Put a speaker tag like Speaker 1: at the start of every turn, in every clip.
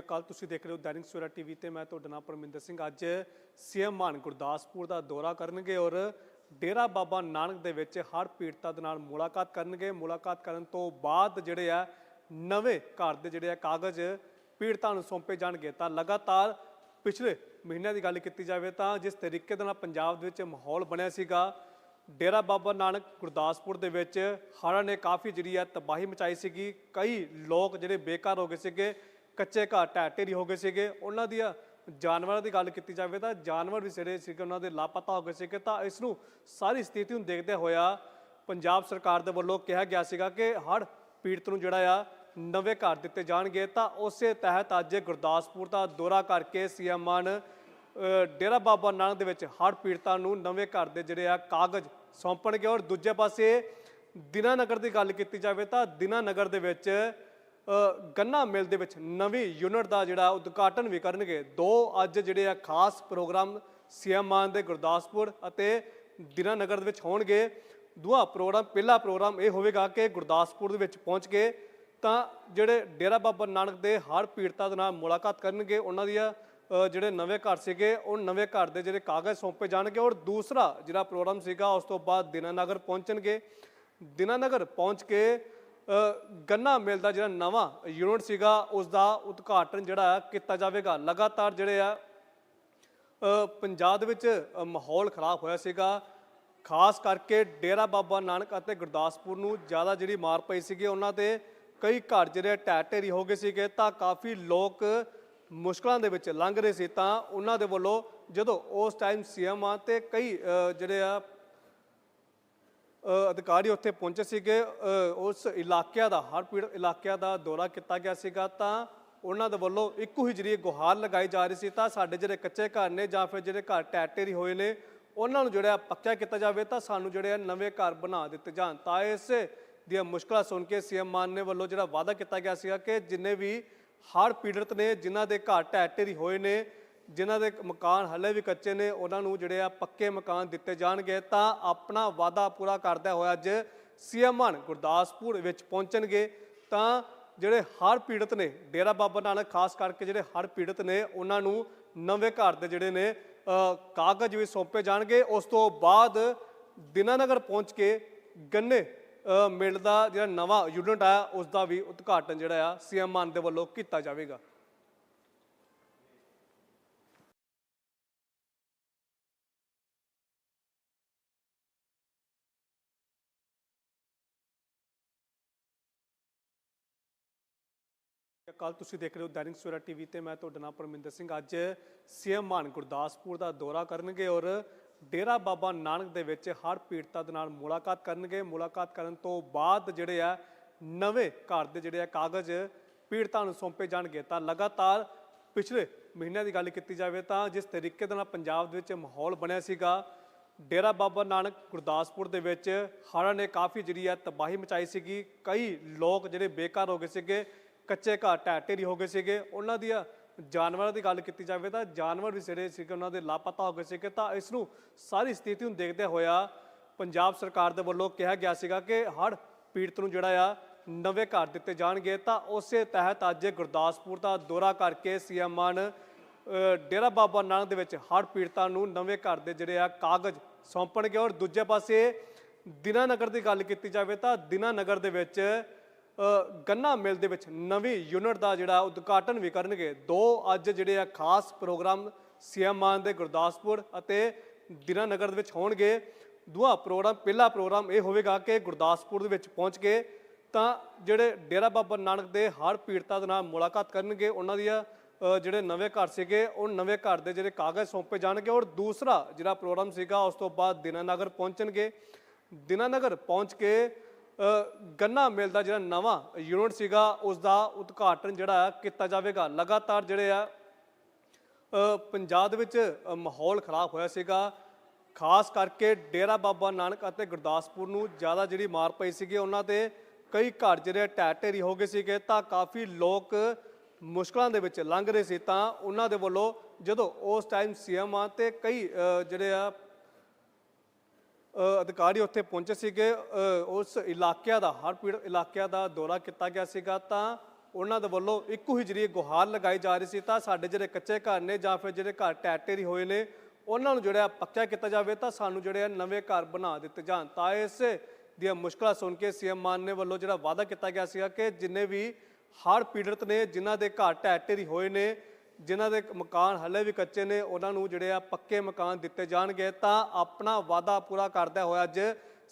Speaker 1: ਕੱਲ ਤੁਸੀਂ ਦੇਖ ਰਹੇ ਹੋ ਦੈਨਿਕ ਸਵੇਰਾ ਟੀਵੀ ਤੇ ਮੈਂ ਤੁਹਾਡਾ ਨਾਮ ਪਰਮਿੰਦਰ ਸਿੰਘ। ਅੱਜ ਸੀਐਮ ਮਾਨ ਗੁਰਦਾਸਪੁਰ ਦਾ ਦੌਰਾ ਕਰਨਗੇ ਔਰ ਡੇਰਾ ਬਾਬਾ ਨਾਨਕ ਦੇ ਵਿੱਚ ਹਰ ਪੀੜਤਾਂ ਦੇ ਨਾਲ ਮੁਲਾਕਾਤ ਕਰਨਗੇ। ਮੁਲਾਕਾਤ ਕਰਨ ਤੋਂ ਬਾਅਦ ਜਿਹੜੇ ਆ, ਨਵੇਂ ਘਰ ਦੇ ਜਿਹੜੇ ਆ ਕਾਗਜ਼ ਪੀੜਤਾਂ ਨੂੰ ਸੌਂਪੇ ਜਾਣਗੇ। ਤਾਂ ਲਗਾਤਾਰ ਪਿਛਲੇ ਮਹੀਨਿਆਂ ਦੀ ਗੱਲ ਕੀਤੀ ਜਾਵੇ ਤਾਂ ਜਿਸ ਤਰੀਕੇ ਦੇ ਨਾਲ ਪੰਜਾਬ ਦੇ ਵਿੱਚ ਮਾਹੌਲ ਬਣਿਆ ਸੀਗਾ, ਡੇਰਾ ਬਾਬਾ ਨਾਨਕ ਗੁਰਦਾਸਪੁਰ ਦੇ ਵਿੱਚ ਹੜ੍ਹਾਂ ਨੇ ਕਾਫੀ ਜਿਹੜੀ ਹੈ ਤਬਾਹੀ ਮਚਾਈ ਸੀਗੀ। ਕਈ ਲੋਕ ਜਿਹੜੇ ਬੇਕਾਰ ਹੋ ਗਏ ਸੀਗੇ। ਕੱਚੇ ਘਰ ਢਹਿ ਢੇਰੀ ਹੋ ਗਏ ਸੀਗੇ। ਉਹਨਾਂ ਦੀਆਂ ਜਾਨਵਰਾਂ ਦੀ ਗੱਲ ਕੀਤੀ ਜਾਵੇ ਤਾਂ ਜਾਨਵਰ ਵੀ ਜਿਹੜੇ ਸੀਗੇ, ਉਹਨਾਂ ਦੇ ਲਾਪਤਾ ਹੋ ਗਏ ਸੀਗੇ। ਤਾਂ ਇਸ ਨੂੰ ਸਾਰੀ ਸਥਿਤੀ ਨੂੰ ਦੇਖਦੇ ਹੋਇਆ ਪੰਜਾਬ ਸਰਕਾਰ ਦੇ ਵੱਲੋਂ ਕਿਹਾ ਗਿਆ ਸੀਗਾ ਕਿ ਹਰ ਪੀੜਤ ਨੂੰ ਜਿਹੜਾ ਆ, ਨਵੇਂ ਘਰ ਦਿੱਤੇ ਜਾਣਗੇ। ਤਾਂ ਉਸੇ ਤਹਿਤ ਅੱਜ ਗੁਰਦਾਸਪੁਰ ਦਾ ਦੌਰਾ ਕਰਕੇ ਸੀਐਮ ਮਾਨ ਡੇਰਾ ਬਾਬਾ ਨਾਨਕ ਦੇ ਵਿੱਚ ਹੜ੍ਹ ਪੀੜਤਾਂ ਨੂੰ ਨਵੇਂ ਘਰ ਦੇ ਜਿਹੜੇ ਆ, ਕਾਗਜ਼ ਸੌਂਪਣਗੇ। ਔਰ ਦੂਜੇ ਪਾਸੇ ਦਿਨਾਨਗਰ ਦੀ ਗੱਲ ਕੀਤੀ ਜਾਵੇ ਤਾਂ ਦਿਨਾਨਗਰ ਦੇ ਵਿੱਚ ਗੰਨਾ ਮਿਲ ਦੇ ਵਿੱਚ ਨਵੀਂ ਯੂਨਿਟ ਦਾ ਜਿਹੜਾ ਉਦਘਾਟਨ ਵੀ ਕਰਨਗੇ। ਦੋ ਅੱਜ ਜਿਹੜੇ ਆ ਖਾਸ ਪ੍ਰੋਗਰਾਮ ਸੀਐਮ ਮਾਨ ਦੇ ਗੁਰਦਾਸਪੁਰ ਅਤੇ ਦਿਨਾਨਗਰ ਦੇ ਵਿੱਚ ਹੋਣਗੇ। ਦੂਆ ਪ੍ਰੋਗਰਾਮ, ਪਹਿਲਾ ਪ੍ਰੋਗਰਾਮ ਇਹ ਹੋਵੇਗਾ ਕਿ ਗੁਰਦਾਸਪੁਰ ਦੇ ਵਿੱਚ ਪਹੁੰਚ ਕੇ ਤਾਂ ਜਿਹੜੇ ਡੇਰਾ ਬਾਬਾ ਨਾਨਕ ਦੇ ਹਰ ਪੀੜਤਾਂ ਦੇ ਨਾਲ ਮੁਲਾਕਾਤ ਕਰਨਗੇ। ਉਹਨਾਂ ਦੀਆਂ ਜਿਹੜੇ ਨਵੇਂ ਘਰ ਸੀਗੇ, ਉਹ ਨਵੇਂ ਘਰ ਦੇ ਜਿਹੜੇ ਕਾਗਜ਼ ਸੌਂਪੇ ਜਾਣਗੇ ਔਰ ਦੂਸਰਾ ਜਿਹੜਾ ਪ੍ਰੋਗਰਾਮ ਸੀਗਾ, ਉਸ ਤੋਂ ਬਾਅਦ ਦਿਨਾਨਗਰ ਪਹੁੰਚਣਗੇ। ਦਿਨਾਨਗਰ ਪਹੁੰਚ ਕੇ ਗੰਨਾ ਮਿਲ ਦਾ ਜਿਹੜਾ ਨਵਾਂ ਯੂਨਿਟ ਸੀਗਾ ਉਸ ਦਾ ਉਦਘਾਟਨ ਜਿਹੜਾ ਹੈ ਕੀਤਾ ਜਾਵੇਗਾ। ਲਗਾਤਾਰ ਜਿਹੜੇ ਆ ਪੰਜਾਬ ਦੇ ਵਿੱਚ ਮਾਹੌਲ ਖਰਾਬ ਹੋਇਆ ਸੀਗਾ। ਖਾਸ ਕਰਕੇ ਡੇਰਾ ਬਾਬਾ ਨਾਨਕ ਅਤੇ ਗੁਰਦਾਸਪੁਰ ਨੂੰ ਜ਼ਿਆਦਾ ਜਿਹੜੀ ਮਾਰ ਪਈ ਸੀਗੀ, ਉਹਨਾਂ ਦੇ ਕਈ ਘਰ ਜਿਹੜੇ ਢਹਿ ਢੇਰੀ ਹੋ ਗਏ ਸੀਗੇ, ਤਾਂ ਕਾਫੀ ਲੋਕ ਮੁਸ਼ਕਲਾਂ ਦੇ ਵਿੱਚ ਲੰਘ ਰਹੇ ਸੀ। ਤਾਂ ਉਹਨਾਂ ਦੇ ਵੱਲੋਂ ਜਦੋਂ ਉਸ ਟਾਈਮ ਸੀਐਮ ਆ ਤੇ ਕਈ ਜਿਹੜੇ ਆ ਅਧਿਕਾਰੀ ਉੱਥੇ ਪਹੁੰਚੇ ਸੀਗੇ। ਉਸ ਇਲਾਕਿਆਂ ਦਾ, ਹਰ ਪੀੜ ਇਲਾਕਿਆਂ ਦਾ ਦੌਰਾ ਕੀਤਾ ਗਿਆ ਸੀਗਾ। ਤਾਂ ਉਹਨਾਂ ਦੇ ਵੱਲੋਂ ਇੱਕੋ ਹੀ ਜਿਹੜੀ ਗੁਹਾਰ ਲਗਾਈ ਜਾ ਰਹੀ ਸੀ। ਤਾਂ ਸਾਡੇ ਜਿਹੜੇ ਕੱਚੇ ਘਰ ਨੇ ਜਾਂ ਫਿਰ ਜਿਹੜੇ ਘਰ ਟੈਟੇਰੀ ਹੋਏ ਨੇ, ਉਹਨਾਂ ਨੂੰ ਜਿਹੜਾ ਪੱਕਾ ਕੀਤਾ ਜਾਵੇ ਤਾਂ ਸਾਨੂੰ ਜਿਹੜੇ ਆ ਨਵੇਂ ਘਰ ਬਣਾ ਦਿੱਤੇ ਜਾਣ। ਤਾਂ ਇਸ ਦੀਆਂ ਮੁਸ਼ਕਲਾਂ ਸੁਣ ਕੇ ਸੀਐਮ ਮਾਨ ਨੇ ਵੱਲੋਂ ਜਿਹੜਾ ਵਾਅਦਾ ਕੀਤਾ ਗਿਆ ਸੀਗਾ ਕਿ ਜਿੰਨੇ ਵੀ ਹੜ੍ਹ ਪੀੜਤ ਨੇ, ਜਿਨ੍ਹਾਂ ਦੇ ਘਰ ਢਹਿ ਢੇਰੀ ਹੋਏ ਨੇ ਜਿਨ੍ਹਾਂ ਦੇ ਮਕਾਨ ਹਲੇ ਵੀ ਕੱਚੇ ਨੇ, ਉਹਨਾਂ ਨੂੰ ਜਿਹੜੇ ਆ ਪੱਕੇ ਮਕਾਨ ਦਿੱਤੇ ਜਾਣਗੇ, ਤਾਂ ਆਪਣਾ ਵਾਅਦਾ ਪੂਰਾ ਕਰਦਾ ਹੋਇਆ ਅੱਜ ਸੀਐਮ ਮਾਨ ਗੁਰਦਾਸਪੁਰ ਵਿੱਚ ਪਹੁੰਚਣਗੇ। ਤਾਂ ਜਿਹੜੇ ਹਰ ਪੀੜਤ ਨੇ, ਡੇਰਾ ਬਾਬਾ ਨਾਨਕ, ਖਾਸ ਕਰਕੇ ਜਿਹੜੇ ਹਰ ਪੀੜਤ ਨੇ, ਉਹਨਾਂ ਨੂੰ ਨਵੇਂ ਘਰ ਦੇ ਜਿਹੜੇ ਨੇ ਕਾਗਜ਼ ਵੀ ਸੌਂਪੇ ਜਾਣਗੇ। ਉਸ ਤੋਂ ਬਾਅਦ ਦਿਨਾਨਗਰ ਪਹੁੰਚ ਕੇ ਗੰਨੇ ਮਿਲ ਦਾ ਜਿਹੜਾ ਨਵਾਂ ਯੂਨਿਟ ਆ ਉਸ ਦਾ ਵੀ ਉਦਘਾਟਨ ਜਿਹੜਾ ਆ ਸੀਐਮ ਮਾਨ ਦੇ ਵੱਲੋਂ ਕੀਤਾ ਜਾਵੇਗਾ। ਕੱਲ ਤੁਸੀਂ ਦੇਖ ਰਹੇ ਹੋ ਦੈਨਿਕ ਸਵੇਰਾ ਟੀਵੀ ਤੇ ਮੈਂ ਤੁਹਾਡਾ ਨਾਮ ਪਰਮਿੰਦਰ ਸਿੰਘ। ਅੱਜ ਸੀਐਮ ਮਾਨ ਗੁਰਦਾਸਪੁਰ ਦਾ ਦੌਰਾ ਕਰਨਗੇ ਔਰ ਡੇਰਾ ਬਾਬਾ ਨਾਨਕ ਦੇ ਵਿੱਚ ਹਰ ਪੀੜਤਾ ਦੇ ਨਾਲ ਮੁਲਾਕਾਤ ਕਰਨਗੇ। ਮੁਲਾਕਾਤ ਕਰਨ ਤੋਂ ਬਾਅਦ ਜਿਹੜੇ ਆ ਨਵੇਂ ਘਰ ਦੇ ਜਿਹੜੇ ਆ ਕਾਗਜ਼ ਪੀੜਤਾਂ ਨੂੰ ਸੌਂਪੇ ਜਾਣਗੇ। ਤਾਂ ਲਗਾਤਾਰ ਪਿਛਲੇ ਮਹੀਨਿਆਂ ਦੀ ਗੱਲ ਕੀਤੀ ਜਾਵੇ ਤਾਂ ਜਿਸ ਤਰੀਕੇ ਦੇ ਨਾਲ ਪੰਜਾਬ ਦੇ ਵਿੱਚ ਮਾਹੌਲ ਬਣਿਆ ਸੀਗਾ, ਡੇਰਾ ਬਾਬਾ ਨਾਨਕ ਗੁਰਦਾਸਪੁਰ ਦੇ ਵਿੱਚ ਹੜ੍ਹਾਂ ਨੇ ਕਾਫੀ ਜਿਹੜੀ ਹੈ ਤਬਾਹੀ ਮਚਾਈ ਸੀਗੀ। ਕਈ ਲੋਕ ਜਿਹੜੇ ਬੇਕਾਰ ਹੋ ਗਏ ਸੀਗੇ। ਕੱਚੇ ਘਰ ਢਹਿ ਢੇਰੀ ਹੋ ਗਏ ਸੀਗੇ। ਉਹਨਾਂ ਦੀਆਂ ਜਾਨਵਰਾਂ ਦੀ ਗੱਲ ਕੀਤੀ ਜਾਵੇ ਤਾਂ ਜਾਨਵਰ ਵੀ ਜਿਹੜੇ ਸੀਗੇ, ਉਹਨਾਂ ਦੇ ਲਾਪਤਾ ਹੋ ਗਏ ਸੀਗੇ। ਤਾਂ ਇਸ ਨੂੰ ਸਾਰੀ ਸਥਿਤੀ ਨੂੰ ਦੇਖਦੇ ਹੋਇਆ ਪੰਜਾਬ ਸਰਕਾਰ ਦੇ ਵੱਲੋਂ ਕਿਹਾ ਗਿਆ ਸੀਗਾ ਕਿ ਹਰ ਪੀੜਤ ਨੂੰ ਜਿਹੜਾ ਆ, ਨਵੇਂ ਘਰ ਦਿੱਤੇ ਜਾਣਗੇ। ਤਾਂ ਉਸੇ ਤਹਿਤ ਅੱਜ ਗੁਰਦਾਸਪੁਰ ਦਾ ਦੌਰਾ ਕਰਕੇ ਸੀਐਮ ਮਾਨ ਡੇਰਾ ਬਾਬਾ ਨਾਨਕ ਦੇ ਵਿੱਚ ਹੜ੍ਹ ਪੀੜਤਾਂ ਨੂੰ ਨਵੇਂ ਘਰ ਦੇ ਜਿਹੜੇ ਆ, ਕਾਗਜ਼ ਸੌਂਪਣਗੇ। ਔਰ ਦੂਜੇ ਪਾਸੇ ਦਿਨਾਨਗਰ ਦੀ ਗੱਲ ਕੀਤੀ ਜਾਵੇ ਤਾਂ ਦਿਨਾਨਗਰ ਦੇ ਵਿੱਚ ਗੰਨਾ ਮਿਲ ਦੇ ਵਿੱਚ ਨਵੀਂ ਯੂਨਿਟ ਦਾ ਜਿਹੜਾ ਉਦਘਾਟਨ ਵੀ ਕਰਨਗੇ। ਦੋ ਅੱਜ ਜਿਹੜੇ ਆ ਖਾਸ ਪ੍ਰੋਗਰਾਮ ਸੀਐਮ ਮਾਨ ਦੇ ਗੁਰਦਾਸਪੁਰ ਅਤੇ ਦਿਨਾਨਗਰ ਦੇ ਵਿੱਚ ਹੋਣਗੇ। ਦੂਆ ਪ੍ਰੋਗਰਾਮ, ਪਹਿਲਾ ਪ੍ਰੋਗਰਾਮ ਇਹ ਹੋਵੇਗਾ ਕਿ ਗੁਰਦਾਸਪੁਰ ਦੇ ਵਿੱਚ ਪਹੁੰਚ ਕੇ ਤਾਂ ਜਿਹੜੇ ਡੇਰਾ ਬਾਬਾ ਨਾਨਕ ਦੇ ਹਰ ਪੀੜਤਾਂ ਦੇ ਨਾਲ ਮੁਲਾਕਾਤ ਕਰਨਗੇ। ਉਹਨਾਂ ਦੀਆਂ ਜਿਹੜੇ ਨਵੇਂ ਘਰ ਸੀਗੇ, ਉਹ ਨਵੇਂ ਘਰ ਦੇ ਜਿਹੜੇ ਕਾਗਜ਼ ਸੌਂਪੇ ਜਾਣਗੇ ਔਰ ਦੂਸਰਾ ਜਿਹੜਾ ਪ੍ਰੋਗਰਾਮ ਸੀਗਾ, ਉਸ ਤੋਂ ਬਾਅਦ ਦਿਨਾਨਗਰ ਪਹੁੰਚਣਗੇ। ਦਿਨਾਨਗਰ ਪਹੁੰਚ ਕੇ ਗੰਨਾ ਮਿਲ ਦਾ ਜਿਹੜਾ ਨਵਾਂ ਯੂਨਿਟ ਸੀਗਾ ਉਸ ਦਾ ਉਦਘਾਟਨ ਜਿਹੜਾ ਕੀਤਾ ਜਾਵੇਗਾ। ਲਗਾਤਾਰ ਜਿਹੜੇ ਆ ਪੰਜਾਬ ਦੇ ਵਿੱਚ ਮਾਹੌਲ ਖਰਾਬ ਹੋਇਆ ਸੀਗਾ। ਖਾਸ ਕਰਕੇ ਡੇਰਾ ਬਾਬਾ ਨਾਨਕ ਅਤੇ ਗੁਰਦਾਸਪੁਰ ਨੂੰ ਜ਼ਿਆਦਾ ਜਿਹੜੀ ਮਾਰ ਪਈ ਸੀਗੀ, ਉਹਨਾਂ ਦੇ ਕਈ ਘਰ ਜਿਹੜੇ ਢਹਿ ਢੇਰੀ ਹੋ ਗਏ ਸੀਗੇ, ਤਾਂ ਕਾਫੀ ਲੋਕ ਮੁਸ਼ਕਲਾਂ ਦੇ ਵਿੱਚ ਲੰਘ ਰਹੇ ਸੀ, ਤਾਂ ਉਹਨਾਂ ਦੇ ਵੱਲੋਂ ਜਦੋਂ ਉਸ ਟਾਈਮ ਸੀਐਮ ਆ ਤੇ ਕਈ ਜਿਹੜੇ ਆ ਅਧਿਕਾਰੀ ਉੱਥੇ ਪਹੁੰਚੇ ਸੀਗੇ। ਉਸ ਇਲਾਕਿਆਂ ਦਾ ਹਰ ਪੀੜ ਇਲਾਕਿਆਂ ਦਾ ਦੌਰਾ ਕੀਤਾ ਗਿਆ ਸੀਗਾ। ਤਾਂ ਉਹਨਾਂ ਦੇ ਵੱਲੋਂ ਇੱਕੋ ਹੀ ਜਿਹੜੀ ਗੁਹਾਰ ਲਗਾਈ ਜਾ ਰਹੀ ਸੀ। ਤਾਂ ਸਾਡੇ ਜਿਹੜੇ ਕੱਚੇ ਘਰ ਨੇ ਜਾਂ ਫਿਰ ਜਿਹੜੇ ਘਰ ਟੈਟ ਢੇਰੀ ਹੋਏ ਨੇ, ਉਹਨਾਂ ਨੂੰ ਜਿਹੜਾ ਪੱਕਾ ਕੀਤਾ ਜਾਵੇ ਤਾਂ ਸਾਨੂੰ ਜਿਹੜੇ ਆ ਨਵੇਂ ਘਰ ਬਣਾ ਦਿੱਤੇ ਜਾਣ। ਤਾਂ ਇਸ ਦੀਆਂ ਮੁਸ਼ਕਲਾਂ ਸੁਣ ਕੇ ਸੀਐਮ ਮਾਨ ਨੇ ਵੱਲੋਂ ਜਿਹੜਾ ਵਾਅਦਾ ਕੀਤਾ ਗਿਆ ਸੀਗਾ ਕਿ ਜਿੰਨੇ ਵੀ ਹਰ ਪੀੜਤ ਨੇ, ਜਿਨ੍ਹਾਂ ਦੇ ਘਰ ਟੈਟ ਢੇਰੀ ਹੋਏ ਨੇ ਜਿਨ੍ਹਾਂ ਦੇ ਮਕਾਨ ਹਲੇ ਵੀ ਕੱਚੇ ਨੇ, ਉਹਨਾਂ ਨੂੰ ਜਿਹੜੇ ਆ ਪੱਕੇ ਮਕਾਨ ਦਿੱਤੇ ਜਾਣਗੇ, ਤਾਂ ਆਪਣਾ ਵਾਅਦਾ ਪੂਰਾ ਕਰਦਾ ਹੋਇਆ ਅੱਜ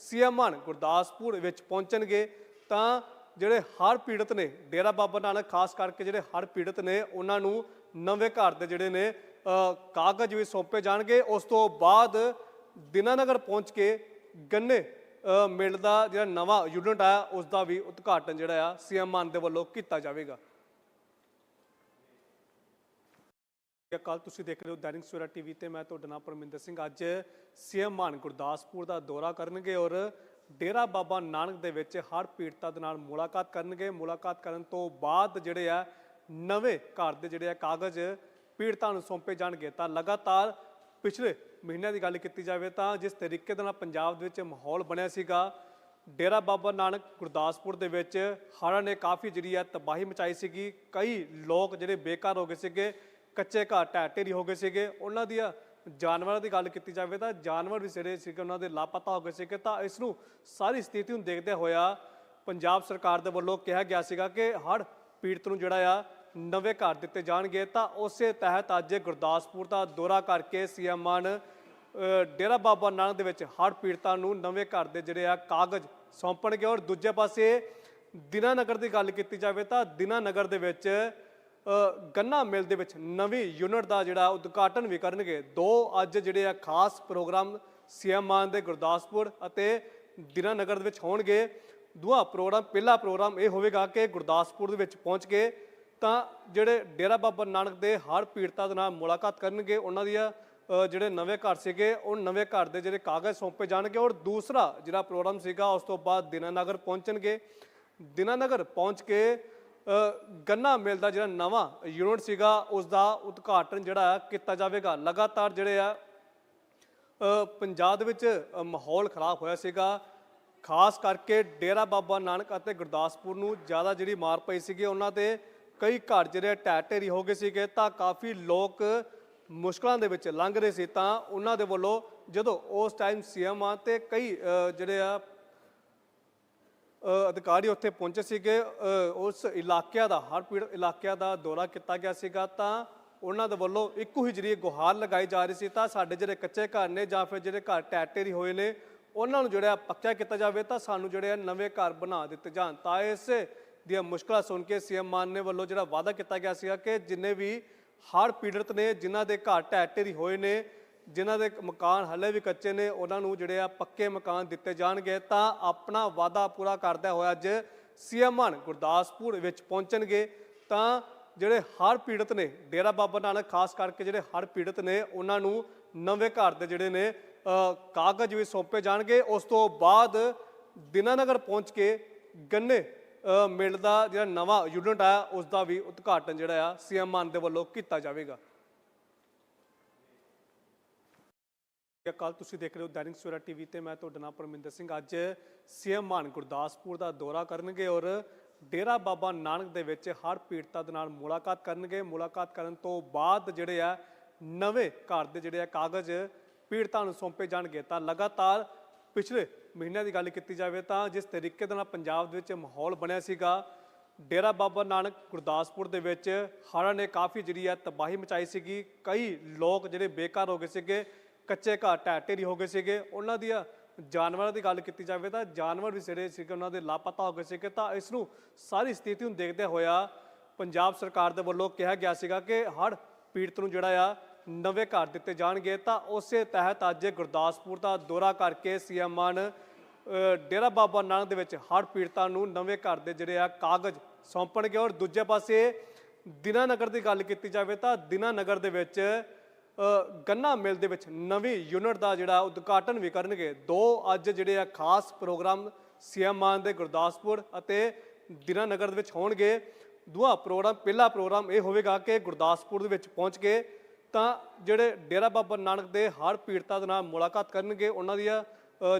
Speaker 1: ਸੀਐਮ ਮਾਨ ਗੁਰਦਾਸਪੁਰ ਵਿੱਚ ਪਹੁੰਚਣਗੇ। ਤਾਂ ਜਿਹੜੇ ਹਰ ਪੀੜਤ ਨੇ, ਡੇਰਾ ਬਾਬਾ ਨਾਨਕ, ਖਾਸ ਕਰਕੇ ਜਿਹੜੇ ਹਰ ਪੀੜਤ ਨੇ, ਉਹਨਾਂ ਨੂੰ ਨਵੇਂ ਘਰ ਦੇ ਜਿਹੜੇ ਨੇ ਕਾਗਜ਼ ਵੀ ਸੌਂਪੇ ਜਾਣਗੇ। ਉਸ ਤੋਂ ਬਾਅਦ ਦਿਨਾਨਗਰ ਪਹੁੰਚ ਕੇ ਗੰਨੇ ਮਿਲ ਦਾ ਜਿਹੜਾ ਨਵਾਂ ਯੂਨਿਟ ਆ ਉਸ ਦਾ ਵੀ ਉਦਘਾਟਨ ਜਿਹੜਾ ਆ ਸੀਐਮ ਮਾਨ ਦੇ ਵੱਲੋਂ ਕੀਤਾ ਜਾਵੇਗਾ। ਕੱਲ ਤੁਸੀਂ ਦੇਖ ਰਹੇ ਹੋ ਦੈਨਿਕ ਸਵੇਰਾ ਟੀਵੀ ਤੇ ਮੈਂ ਤੁਹਾਡਾ ਨਾਮ ਪਰਮਿੰਦਰ ਸਿੰਘ। ਅੱਜ ਸੀਐਮ ਮਾਨ ਗੁਰਦਾਸਪੁਰ ਦਾ ਦੌਰਾ ਕਰਨਗੇ ਔਰ ਡੇਰਾ ਬਾਬਾ ਨਾਨਕ ਦੇ ਵਿੱਚ ਹਰ ਪੀੜਤਾਂ ਦੇ ਨਾਲ ਮੁਲਾਕਾਤ ਕਰਨਗੇ। ਮੁਲਾਕਾਤ ਕਰਨ ਤੋਂ ਬਾਅਦ ਜਿਹੜੇ ਆ ਨਵੇਂ ਘਰ ਦੇ ਜਿਹੜੇ ਆ ਕਾਗਜ਼ ਪੀੜਤਾਂ ਨੂੰ ਸੌਂਪੇ ਜਾਣਗੇ। ਤਾਂ ਲਗਾਤਾਰ ਪਿਛਲੇ ਮਹੀਨਿਆਂ ਦੀ ਗੱਲ ਕੀਤੀ ਜਾਵੇ ਤਾਂ ਜਿਸ ਤਰੀਕੇ ਦੇ ਨਾਲ ਪੰਜਾਬ ਦੇ ਵਿੱਚ ਮਾਹੌਲ ਬਣਿਆ ਸੀਗਾ, ਡੇਰਾ ਬਾਬਾ ਨਾਨਕ ਗੁਰਦਾਸਪੁਰ ਦੇ ਵਿੱਚ ਹੜ੍ਹਾਂ ਨੇ ਕਾਫੀ ਜਿਹੜੀ ਹੈ ਤਬਾਹੀ ਮਚਾਈ ਸੀਗੀ। ਕਈ ਲੋਕ ਜਿਹੜੇ ਬੇਕਾਰ ਹੋ ਗਏ ਸੀਗੇ। ਕੱਚੇ ਘਰ ਢਹਿ ਢੇਰੀ ਹੋ ਗਏ ਸੀਗੇ। ਉਹਨਾਂ ਦੀਆਂ ਜਾਨਵਰਾਂ ਦੀ ਗੱਲ ਕੀਤੀ ਜਾਵੇ ਤਾਂ ਜਾਨਵਰ ਵੀ ਜਿਹੜੇ ਸੀਗੇ, ਉਹਨਾਂ ਦੇ ਲਾਪਤਾ ਹੋ ਗਏ ਸੀਗੇ। ਤਾਂ ਇਸ ਨੂੰ ਸਾਰੀ ਸਥਿਤੀ ਨੂੰ ਦੇਖਦੇ ਹੋਇਆ ਪੰਜਾਬ ਸਰਕਾਰ ਦੇ ਵੱਲੋਂ ਕਿਹਾ ਗਿਆ ਸੀਗਾ ਕਿ ਹਰ ਪੀੜਤ ਨੂੰ ਜਿਹੜਾ ਆ, ਨਵੇਂ ਘਰ ਦਿੱਤੇ ਜਾਣਗੇ। ਤਾਂ ਉਸੇ ਤਹਿਤ ਅੱਜ ਗੁਰਦਾਸਪੁਰ ਦਾ ਦੌਰਾ ਕਰਕੇ ਸੀਐਮ ਮਾਨ ਡੇਰਾ ਬਾਬਾ ਨਾਨਕ ਦੇ ਵਿੱਚ ਹੜ੍ਹ ਪੀੜਤਾਂ ਨੂੰ ਨਵੇਂ ਘਰ ਦੇ ਜਿਹੜੇ ਆ, ਕਾਗਜ਼ ਸੌਂਪਣਗੇ। ਔਰ ਦੂਜੇ ਪਾਸੇ ਦਿਨਾਨਗਰ ਦੀ ਗੱਲ ਕੀਤੀ ਜਾਵੇ ਤਾਂ ਦਿਨਾਨਗਰ ਦੇ ਵਿੱਚ ਗੰਨਾ ਮਿਲ ਦੇ ਵਿੱਚ ਨਵੀਂ ਯੂਨਿਟ ਦਾ ਜਿਹੜਾ ਉਦਘਾਟਨ ਵੀ ਕਰਨਗੇ। ਦੋ ਅੱਜ ਜਿਹੜੇ ਆ ਖਾਸ ਪ੍ਰੋਗਰਾਮ ਸੀਐਮ ਮਾਨ ਦੇ ਗੁਰਦਾਸਪੁਰ ਅਤੇ ਦਿਨਾਨਗਰ ਦੇ ਵਿੱਚ ਹੋਣਗੇ। ਦੂਆ ਪ੍ਰੋਗਰਾਮ, ਪਹਿਲਾ ਪ੍ਰੋਗਰਾਮ ਇਹ ਹੋਵੇਗਾ ਕਿ ਗੁਰਦਾਸਪੁਰ ਦੇ ਵਿੱਚ ਪਹੁੰਚ ਕੇ ਤਾਂ ਜਿਹੜੇ ਡੇਰਾ ਬਾਬਾ ਨਾਨਕ ਦੇ ਹਰ ਪੀੜਤਾਂ ਦੇ ਨਾਲ ਮੁਲਾਕਾਤ ਕਰਨਗੇ। ਉਹਨਾਂ ਦੀਆਂ ਜਿਹੜੇ ਨਵੇਂ ਘਰ ਸੀਗੇ, ਉਹ ਨਵੇਂ ਘਰ ਦੇ ਜਿਹੜੇ ਕਾਗਜ਼ ਸੌਂਪੇ ਜਾਣਗੇ ਔਰ ਦੂਸਰਾ ਜਿਹੜਾ ਪ੍ਰੋਗਰਾਮ ਸੀਗਾ, ਉਸ ਤੋਂ ਬਾਅਦ ਦਿਨਾਨਗਰ ਪਹੁੰਚਣਗੇ। ਦਿਨਾਨਗਰ ਪਹੁੰਚ ਕੇ ਗੰਨਾ ਮਿਲ ਦਾ ਜਿਹੜਾ ਨਵਾਂ ਯੂਨਿਟ ਸੀਗਾ ਉਸ ਦਾ ਉਦਘਾਟਨ ਜਿਹੜਾ ਕੀਤਾ ਜਾਵੇਗਾ। ਲਗਾਤਾਰ ਜਿਹੜੇ ਆ ਪੰਜਾਬ ਦੇ ਵਿੱਚ ਮਾਹੌਲ ਖਰਾਬ ਹੋਇਆ ਸੀਗਾ। ਖਾਸ ਕਰਕੇ ਡੇਰਾ ਬਾਬਾ ਨਾਨਕ ਅਤੇ ਗੁਰਦਾਸਪੁਰ ਨੂੰ ਜ਼ਿਆਦਾ ਜਿਹੜੀ ਮਾਰ ਪਈ ਸੀਗੀ, ਉਹਨਾਂ ਦੇ ਕਈ ਘਰ ਜਿਹੜੇ ਢਹਿ ਢੇਰੀ ਹੋ ਗਏ ਸੀਗੇ, ਤਾਂ ਕਾਫੀ ਲੋਕ ਮੁਸ਼ਕਲਾਂ ਦੇ ਵਿੱਚ ਲੰਘ ਰਹੇ ਸੀ, ਤਾਂ ਉਹਨਾਂ ਦੇ ਵੱਲੋਂ ਜਦੋਂ ਉਸ ਟਾਈਮ ਸੀਐਮ ਆ ਤੇ ਕਈ ਜਿਹੜੇ ਆ ਅਧਿਕਾਰੀ ਉੱਥੇ ਪਹੁੰਚੇ ਸੀਗੇ। ਉਸ ਇਲਾਕਿਆਂ ਦਾ ਹਰ ਪੀੜ ਇਲਾਕਿਆਂ ਦਾ ਦੌਰਾ ਕੀਤਾ ਗਿਆ ਸੀਗਾ। ਤਾਂ ਉਹਨਾਂ ਦੇ ਵੱਲੋਂ ਇੱਕੋ ਹੀ ਜਿਹੜੀ ਗੁਹਾਰ ਲਗਾਈ ਜਾ ਰਹੀ ਸੀ। ਤਾਂ ਸਾਡੇ ਜਿਹੜੇ ਕੱਚੇ ਘਰ ਨੇ ਜਾਂ ਫਿਰ ਜਿਹੜੇ ਘਰ ਢਹਿ ਢੇਰੀ ਹੋਏ ਨੇ, ਉਹਨਾਂ ਨੂੰ ਜਿਹੜਾ ਪੱਕਾ ਕੀਤਾ ਜਾਵੇ ਤਾਂ ਸਾਨੂੰ ਜਿਹੜੇ ਆ ਨਵੇਂ ਘਰ ਬਣਾ ਦਿੱਤੇ ਜਾਣ। ਤਾਂ ਇਸ ਦੀਆਂ ਮੁਸ਼ਕਲਾਂ ਸੁਣ ਕੇ ਸੀਐਮ ਮਾਨ ਨੇ ਵੱਲੋਂ ਜਿਹੜਾ ਵਾਅਦਾ ਕੀਤਾ ਗਿਆ ਸੀਗਾ ਕਿ ਜਿੰਨੇ ਵੀ ਹਰ ਪੀੜਤ ਨੇ, ਜਿਨ੍ਹਾਂ ਦੇ ਘਰ ਢਹਿ ਢੇਰੀ ਹੋਏ ਨੇ ਜਿਨ੍ਹਾਂ ਦੇ ਮਕਾਨ ਹਲੇ ਵੀ ਕੱਚੇ ਨੇ, ਉਹਨਾਂ ਨੂੰ ਜਿਹੜੇ ਆ ਪੱਕੇ ਮਕਾਨ ਦਿੱਤੇ ਜਾਣਗੇ, ਤਾਂ ਆਪਣਾ ਵਾਅਦਾ ਪੂਰਾ ਕਰਦਾ ਹੋਇਆ ਅੱਜ ਸੀਐਮ ਮਾਨ ਗੁਰਦਾਸਪੁਰ ਵਿੱਚ ਪਹੁੰਚਣਗੇ। ਤਾਂ ਜਿਹੜੇ ਹਰ ਪੀੜਤ ਨੇ, ਡੇਰਾ ਬਾਬਾ ਨਾਨਕ, ਖਾਸ ਕਰਕੇ ਜਿਹੜੇ ਹਰ ਪੀੜਤ ਨੇ, ਉਹਨਾਂ ਨੂੰ ਨਵੇਂ ਘਰ ਦੇ ਜਿਹੜੇ ਨੇ ਕਾਗਜ਼ ਵੀ ਸੌਂਪੇ ਜਾਣਗੇ। ਉਸ ਤੋਂ ਬਾਅਦ ਦਿਨਾਨਗਰ ਪਹੁੰਚ ਕੇ ਗੰਨੇ ਮਿਲ ਦਾ ਜਿਹੜਾ ਨਵਾਂ ਯੂਨਿਟ ਆ ਉਸ ਦਾ ਵੀ ਉਦਘਾਟਨ ਜਿਹੜਾ ਆ ਸੀਐਮ ਮਾਨ ਦੇ ਵੱਲੋਂ ਕੀਤਾ ਜਾਵੇਗਾ। ਕੱਲ ਤੁਸੀਂ ਦੇਖ ਰਹੇ ਹੋ ਦੈਨਿਕ ਸਵੇਰਾ ਟੀਵੀ ਤੇ ਮੈਂ ਤੁਹਾਡਾ ਨਾਮ ਪਰਮਿੰਦਰ ਸਿੰਘ। ਅੱਜ ਸੀਐਮ ਮਾਨ ਗੁਰਦਾਸਪੁਰ ਦਾ ਦੌਰਾ ਕਰਨਗੇ ਔਰ ਡੇਰਾ ਬਾਬਾ ਨਾਨਕ ਦੇ ਵਿੱਚ ਹਰ ਪੀੜਤਾਂ ਦੇ ਨਾਲ ਮੁਲਾਕਾਤ ਕਰਨਗੇ। ਮੁਲਾਕਾਤ ਕਰਨ ਤੋਂ ਬਾਅਦ ਜਿਹੜੇ ਆ ਨਵੇਂ ਘਰ ਦੇ ਜਿਹੜੇ ਆ ਕਾਗਜ਼ ਪੀੜਤਾਂ ਨੂੰ ਸੌਂਪੇ ਜਾਣਗੇ। ਤਾਂ ਲਗਾਤਾਰ ਪਿਛਲੇ ਮਹੀਨਿਆਂ ਦੀ ਗੱਲ ਕੀਤੀ ਜਾਵੇ ਤਾਂ ਜਿਸ ਤਰੀਕੇ ਦੇ ਨਾਲ ਪੰਜਾਬ ਦੇ ਵਿੱਚ ਮਾਹੌਲ ਬਣਿਆ ਸੀਗਾ, ਡੇਰਾ ਬਾਬਾ ਨਾਨਕ ਗੁਰਦਾਸਪੁਰ ਦੇ ਵਿੱਚ ਹੜ੍ਹਾਂ ਨੇ ਕਾਫੀ ਜਿਹੜੀ ਹੈ ਤਬਾਹੀ ਮਚਾਈ ਸੀਗੀ। ਕਈ ਲੋਕ ਜਿਹੜੇ ਬੇਕਾਰ ਹੋ ਗਏ ਸੀਗੇ। ਕੱਚੇ ਘਰ ਢਹਿ ਢੇਰੀ ਹੋ ਗਏ ਸੀਗੇ, ਉਹਨਾਂ ਦੀਆਂ ਜਾਨਵਰਾਂ ਦੀ ਗੱਲ ਕੀਤੀ ਜਾਵੇ ਤਾਂ ਜਾਨਵਰ ਵੀ ਜਿਹੜੇ ਸੀਗੇ, ਉਹਨਾਂ ਦੇ ਲਾਪਤਾ ਹੋ ਗਏ ਸੀਗੇ, ਤਾਂ ਇਸ ਨੂੰ ਸਾਰੀ ਸਥਿਤੀ ਨੂੰ ਦੇਖਦੇ ਹੋਇਆ ਪੰਜਾਬ ਸਰਕਾਰ ਦੇ ਵੱਲੋਂ ਕਿਹਾ ਗਿਆ ਸੀਗਾ ਕਿ ਹੜ੍ਹ ਪੀੜਤ ਨੂੰ ਜਿਹੜਾ ਆ, ਨਵੇਂ ਘਰ ਦਿੱਤੇ ਜਾਣਗੇ। ਤਾਂ ਉਸੇ ਤਹਿਤ ਅੱਜ ਗੁਰਦਾਸਪੁਰ ਦਾ ਦੌਰਾ ਕਰਕੇ ਸੀਐਮ ਮਾਨ ਡੇਰਾ ਬਾਬਾ ਨਾਨਕ ਦੇ ਵਿੱਚ ਹੜ੍ਹ ਪੀੜਤਾਂ ਨੂੰ ਨਵੇਂ ਘਰ ਦੇ ਜਿਹੜੇ ਆ, ਕਾਗਜ਼ ਸੌਂਪਣਗੇ। ਔਰ ਦੂਜੇ ਪਾਸੇ ਦਿਨਾਨਗਰ ਦੀ ਗੱਲ ਕੀਤੀ ਜਾਵੇ ਤਾਂ ਦਿਨਾਨਗਰ ਦੇ ਵਿੱਚ ਗੰਨਾ ਮਿਲ ਦੇ ਵਿੱਚ ਨਵੀਂ ਯੂਨਿਟ ਦਾ ਜਿਹੜਾ ਉਦਘਾਟਨ ਵੀ ਕਰਨਗੇ। ਦੋ ਅੱਜ ਜਿਹੜੇ ਆ ਖਾਸ ਪ੍ਰੋਗਰਾਮ ਸੀਐਮ ਮਾਨ ਦੇ ਗੁਰਦਾਸਪੁਰ ਅਤੇ ਦਿਨਾਨਗਰ ਦੇ ਵਿੱਚ ਹੋਣਗੇ। ਦੂਆ ਪ੍ਰੋਗਰਾਮ, ਪਹਿਲਾ ਪ੍ਰੋਗਰਾਮ ਇਹ ਹੋਵੇਗਾ ਕਿ ਗੁਰਦਾਸਪੁਰ ਦੇ ਵਿੱਚ ਪਹੁੰਚ ਕੇ ਤਾਂ ਜਿਹੜੇ ਡੇਰਾ ਬਾਬਾ ਨਾਨਕ ਦੇ ਹਰ ਪੀੜਤਾ ਦੇ ਨਾਲ ਮੁਲਾਕਾਤ ਕਰਨਗੇ, ਉਹਨਾਂ ਦੀਆਂ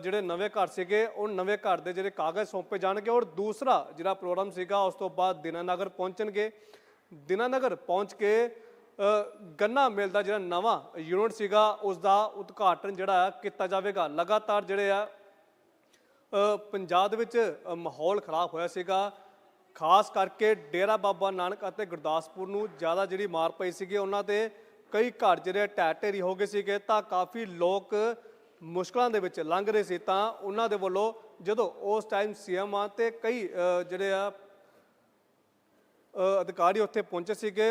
Speaker 1: ਜਿਹੜੇ ਨਵੇਂ ਘਰ ਸੀਗੇ, ਉਹ ਨਵੇਂ ਘਰ ਦੇ ਜਿਹੜੇ ਕਾਗਜ਼ ਸੌਂਪੇ ਜਾਣਗੇ ਔਰ ਦੂਸਰਾ ਜਿਹੜਾ ਪ੍ਰੋਗਰਾਮ ਸੀਗਾ ਉਸ ਤੋਂ ਬਾਅਦ ਦਿਨਾਨਗਰ ਪਹੁੰਚਣਗੇ। ਦਿਨਾਨਗਰ ਪਹੁੰਚ ਕੇ ਗੰਨਾ ਮਿਲ ਦਾ ਜਿਹੜਾ ਨਵਾਂ ਯੂਨਿਟ ਸੀਗਾ ਉਸ ਦਾ ਉਦਘਾਟਨ ਜਿਹੜਾ ਕੀਤਾ ਜਾਵੇਗਾ। ਲਗਾਤਾਰ ਜਿਹੜੇ ਆ ਪੰਜਾਬ ਦੇ ਵਿੱਚ ਮਾਹੌਲ ਖਰਾਬ ਹੋਇਆ ਸੀਗਾ। ਖਾਸ ਕਰਕੇ ਡੇਰਾ ਬਾਬਾ ਨਾਨਕ ਅਤੇ ਗੁਰਦਾਸਪੁਰ ਨੂੰ ਜ਼ਿਆਦਾ ਜਿਹੜੀ ਮਾਰ ਪਈ ਸੀਗੀ, ਉਹਨਾਂ ਦੇ ਕਈ ਘਰ ਜਿਹੜੇ ਢਹਿ ਢੇਰੀ ਹੋ ਗਏ ਸੀਗੇ, ਤਾਂ ਕਾਫੀ ਲੋਕ ਮੁਸ਼ਕਲਾਂ ਦੇ ਵਿੱਚ ਲੰਘ ਰਹੇ ਸੀ, ਤਾਂ ਉਹਨਾਂ ਦੇ ਵੱਲੋਂ ਜਦੋਂ ਉਸ ਟਾਈਮ ਸੀਐਮ ਆ ਤੇ ਕਈ ਜਿਹੜੇ ਆ ਅਧਿਕਾਰੀ ਉੱਥੇ ਪਹੁੰਚੇ ਸੀਗੇ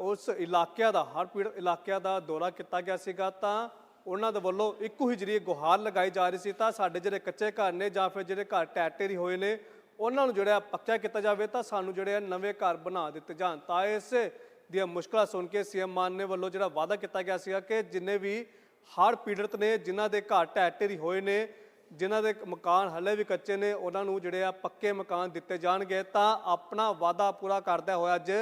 Speaker 1: ਉਸ ਇਲਾਕਿਆਂ ਦਾ ਹਰ ਪੀੜ ਇਲਾਕਿਆਂ ਦਾ ਦੌਰਾ ਕੀਤਾ ਗਿਆ ਸੀਗਾ, ਤਾਂ ਉਹਨਾਂ ਦੇ ਵੱਲੋਂ ਇੱਕੋ ਹੀ ਜਿਹੜੀ ਗੁਹਾਰ ਲਗਾਈ ਜਾ ਰਹੀ ਸੀ, ਤਾਂ ਸਾਡੇ ਜਿਹੜੇ ਕੱਚੇ ਘਰ ਨੇ ਜਾਂ ਫਿਰ ਜਿਹੜੇ ਘਰ ਟੈਟੇਰੀ ਹੋਏ ਨੇ, ਉਹਨਾਂ ਨੂੰ ਜਿਹੜਾ ਪੱਕਾ ਕੀਤਾ ਜਾਵੇ, ਤਾਂ ਸਾਨੂੰ ਜਿਹੜੇ ਆ ਨਵੇਂ ਘਰ ਬਣਾ ਦਿੱਤੇ ਜਾਣ। ਤਾਂ ਇਸ ਦੀਆਂ ਮੁਸ਼ਕਲਾਂ ਸੁਣ ਕੇ ਸੀਐਮ ਮਾਨ ਨੇ ਵੱਲੋਂ ਜਿਹੜਾ ਵਾਅਦਾ ਕੀਤਾ ਗਿਆ ਸੀਗਾ ਕਿ ਜਿੰਨੇ ਵੀ ਹੜ੍ਹ ਪੀੜਤ ਨੇ, ਜਿਨ੍ਹਾਂ ਦੇ ਘਰ ਟੈਟੇਰੀ ਹੋਏ ਨੇ ਜਿਨ੍ਹਾਂ ਦੇ ਮਕਾਨ ਹਲੇ ਵੀ ਕੱਚੇ ਨੇ, ਉਹਨਾਂ ਨੂੰ ਜਿਹੜੇ ਆ ਪੱਕੇ ਮਕਾਨ ਦਿੱਤੇ ਜਾਣਗੇ, ਤਾਂ ਆਪਣਾ ਵਾਅਦਾ ਪੂਰਾ ਕਰਦਾ ਹੋਇਆ ਅੱਜ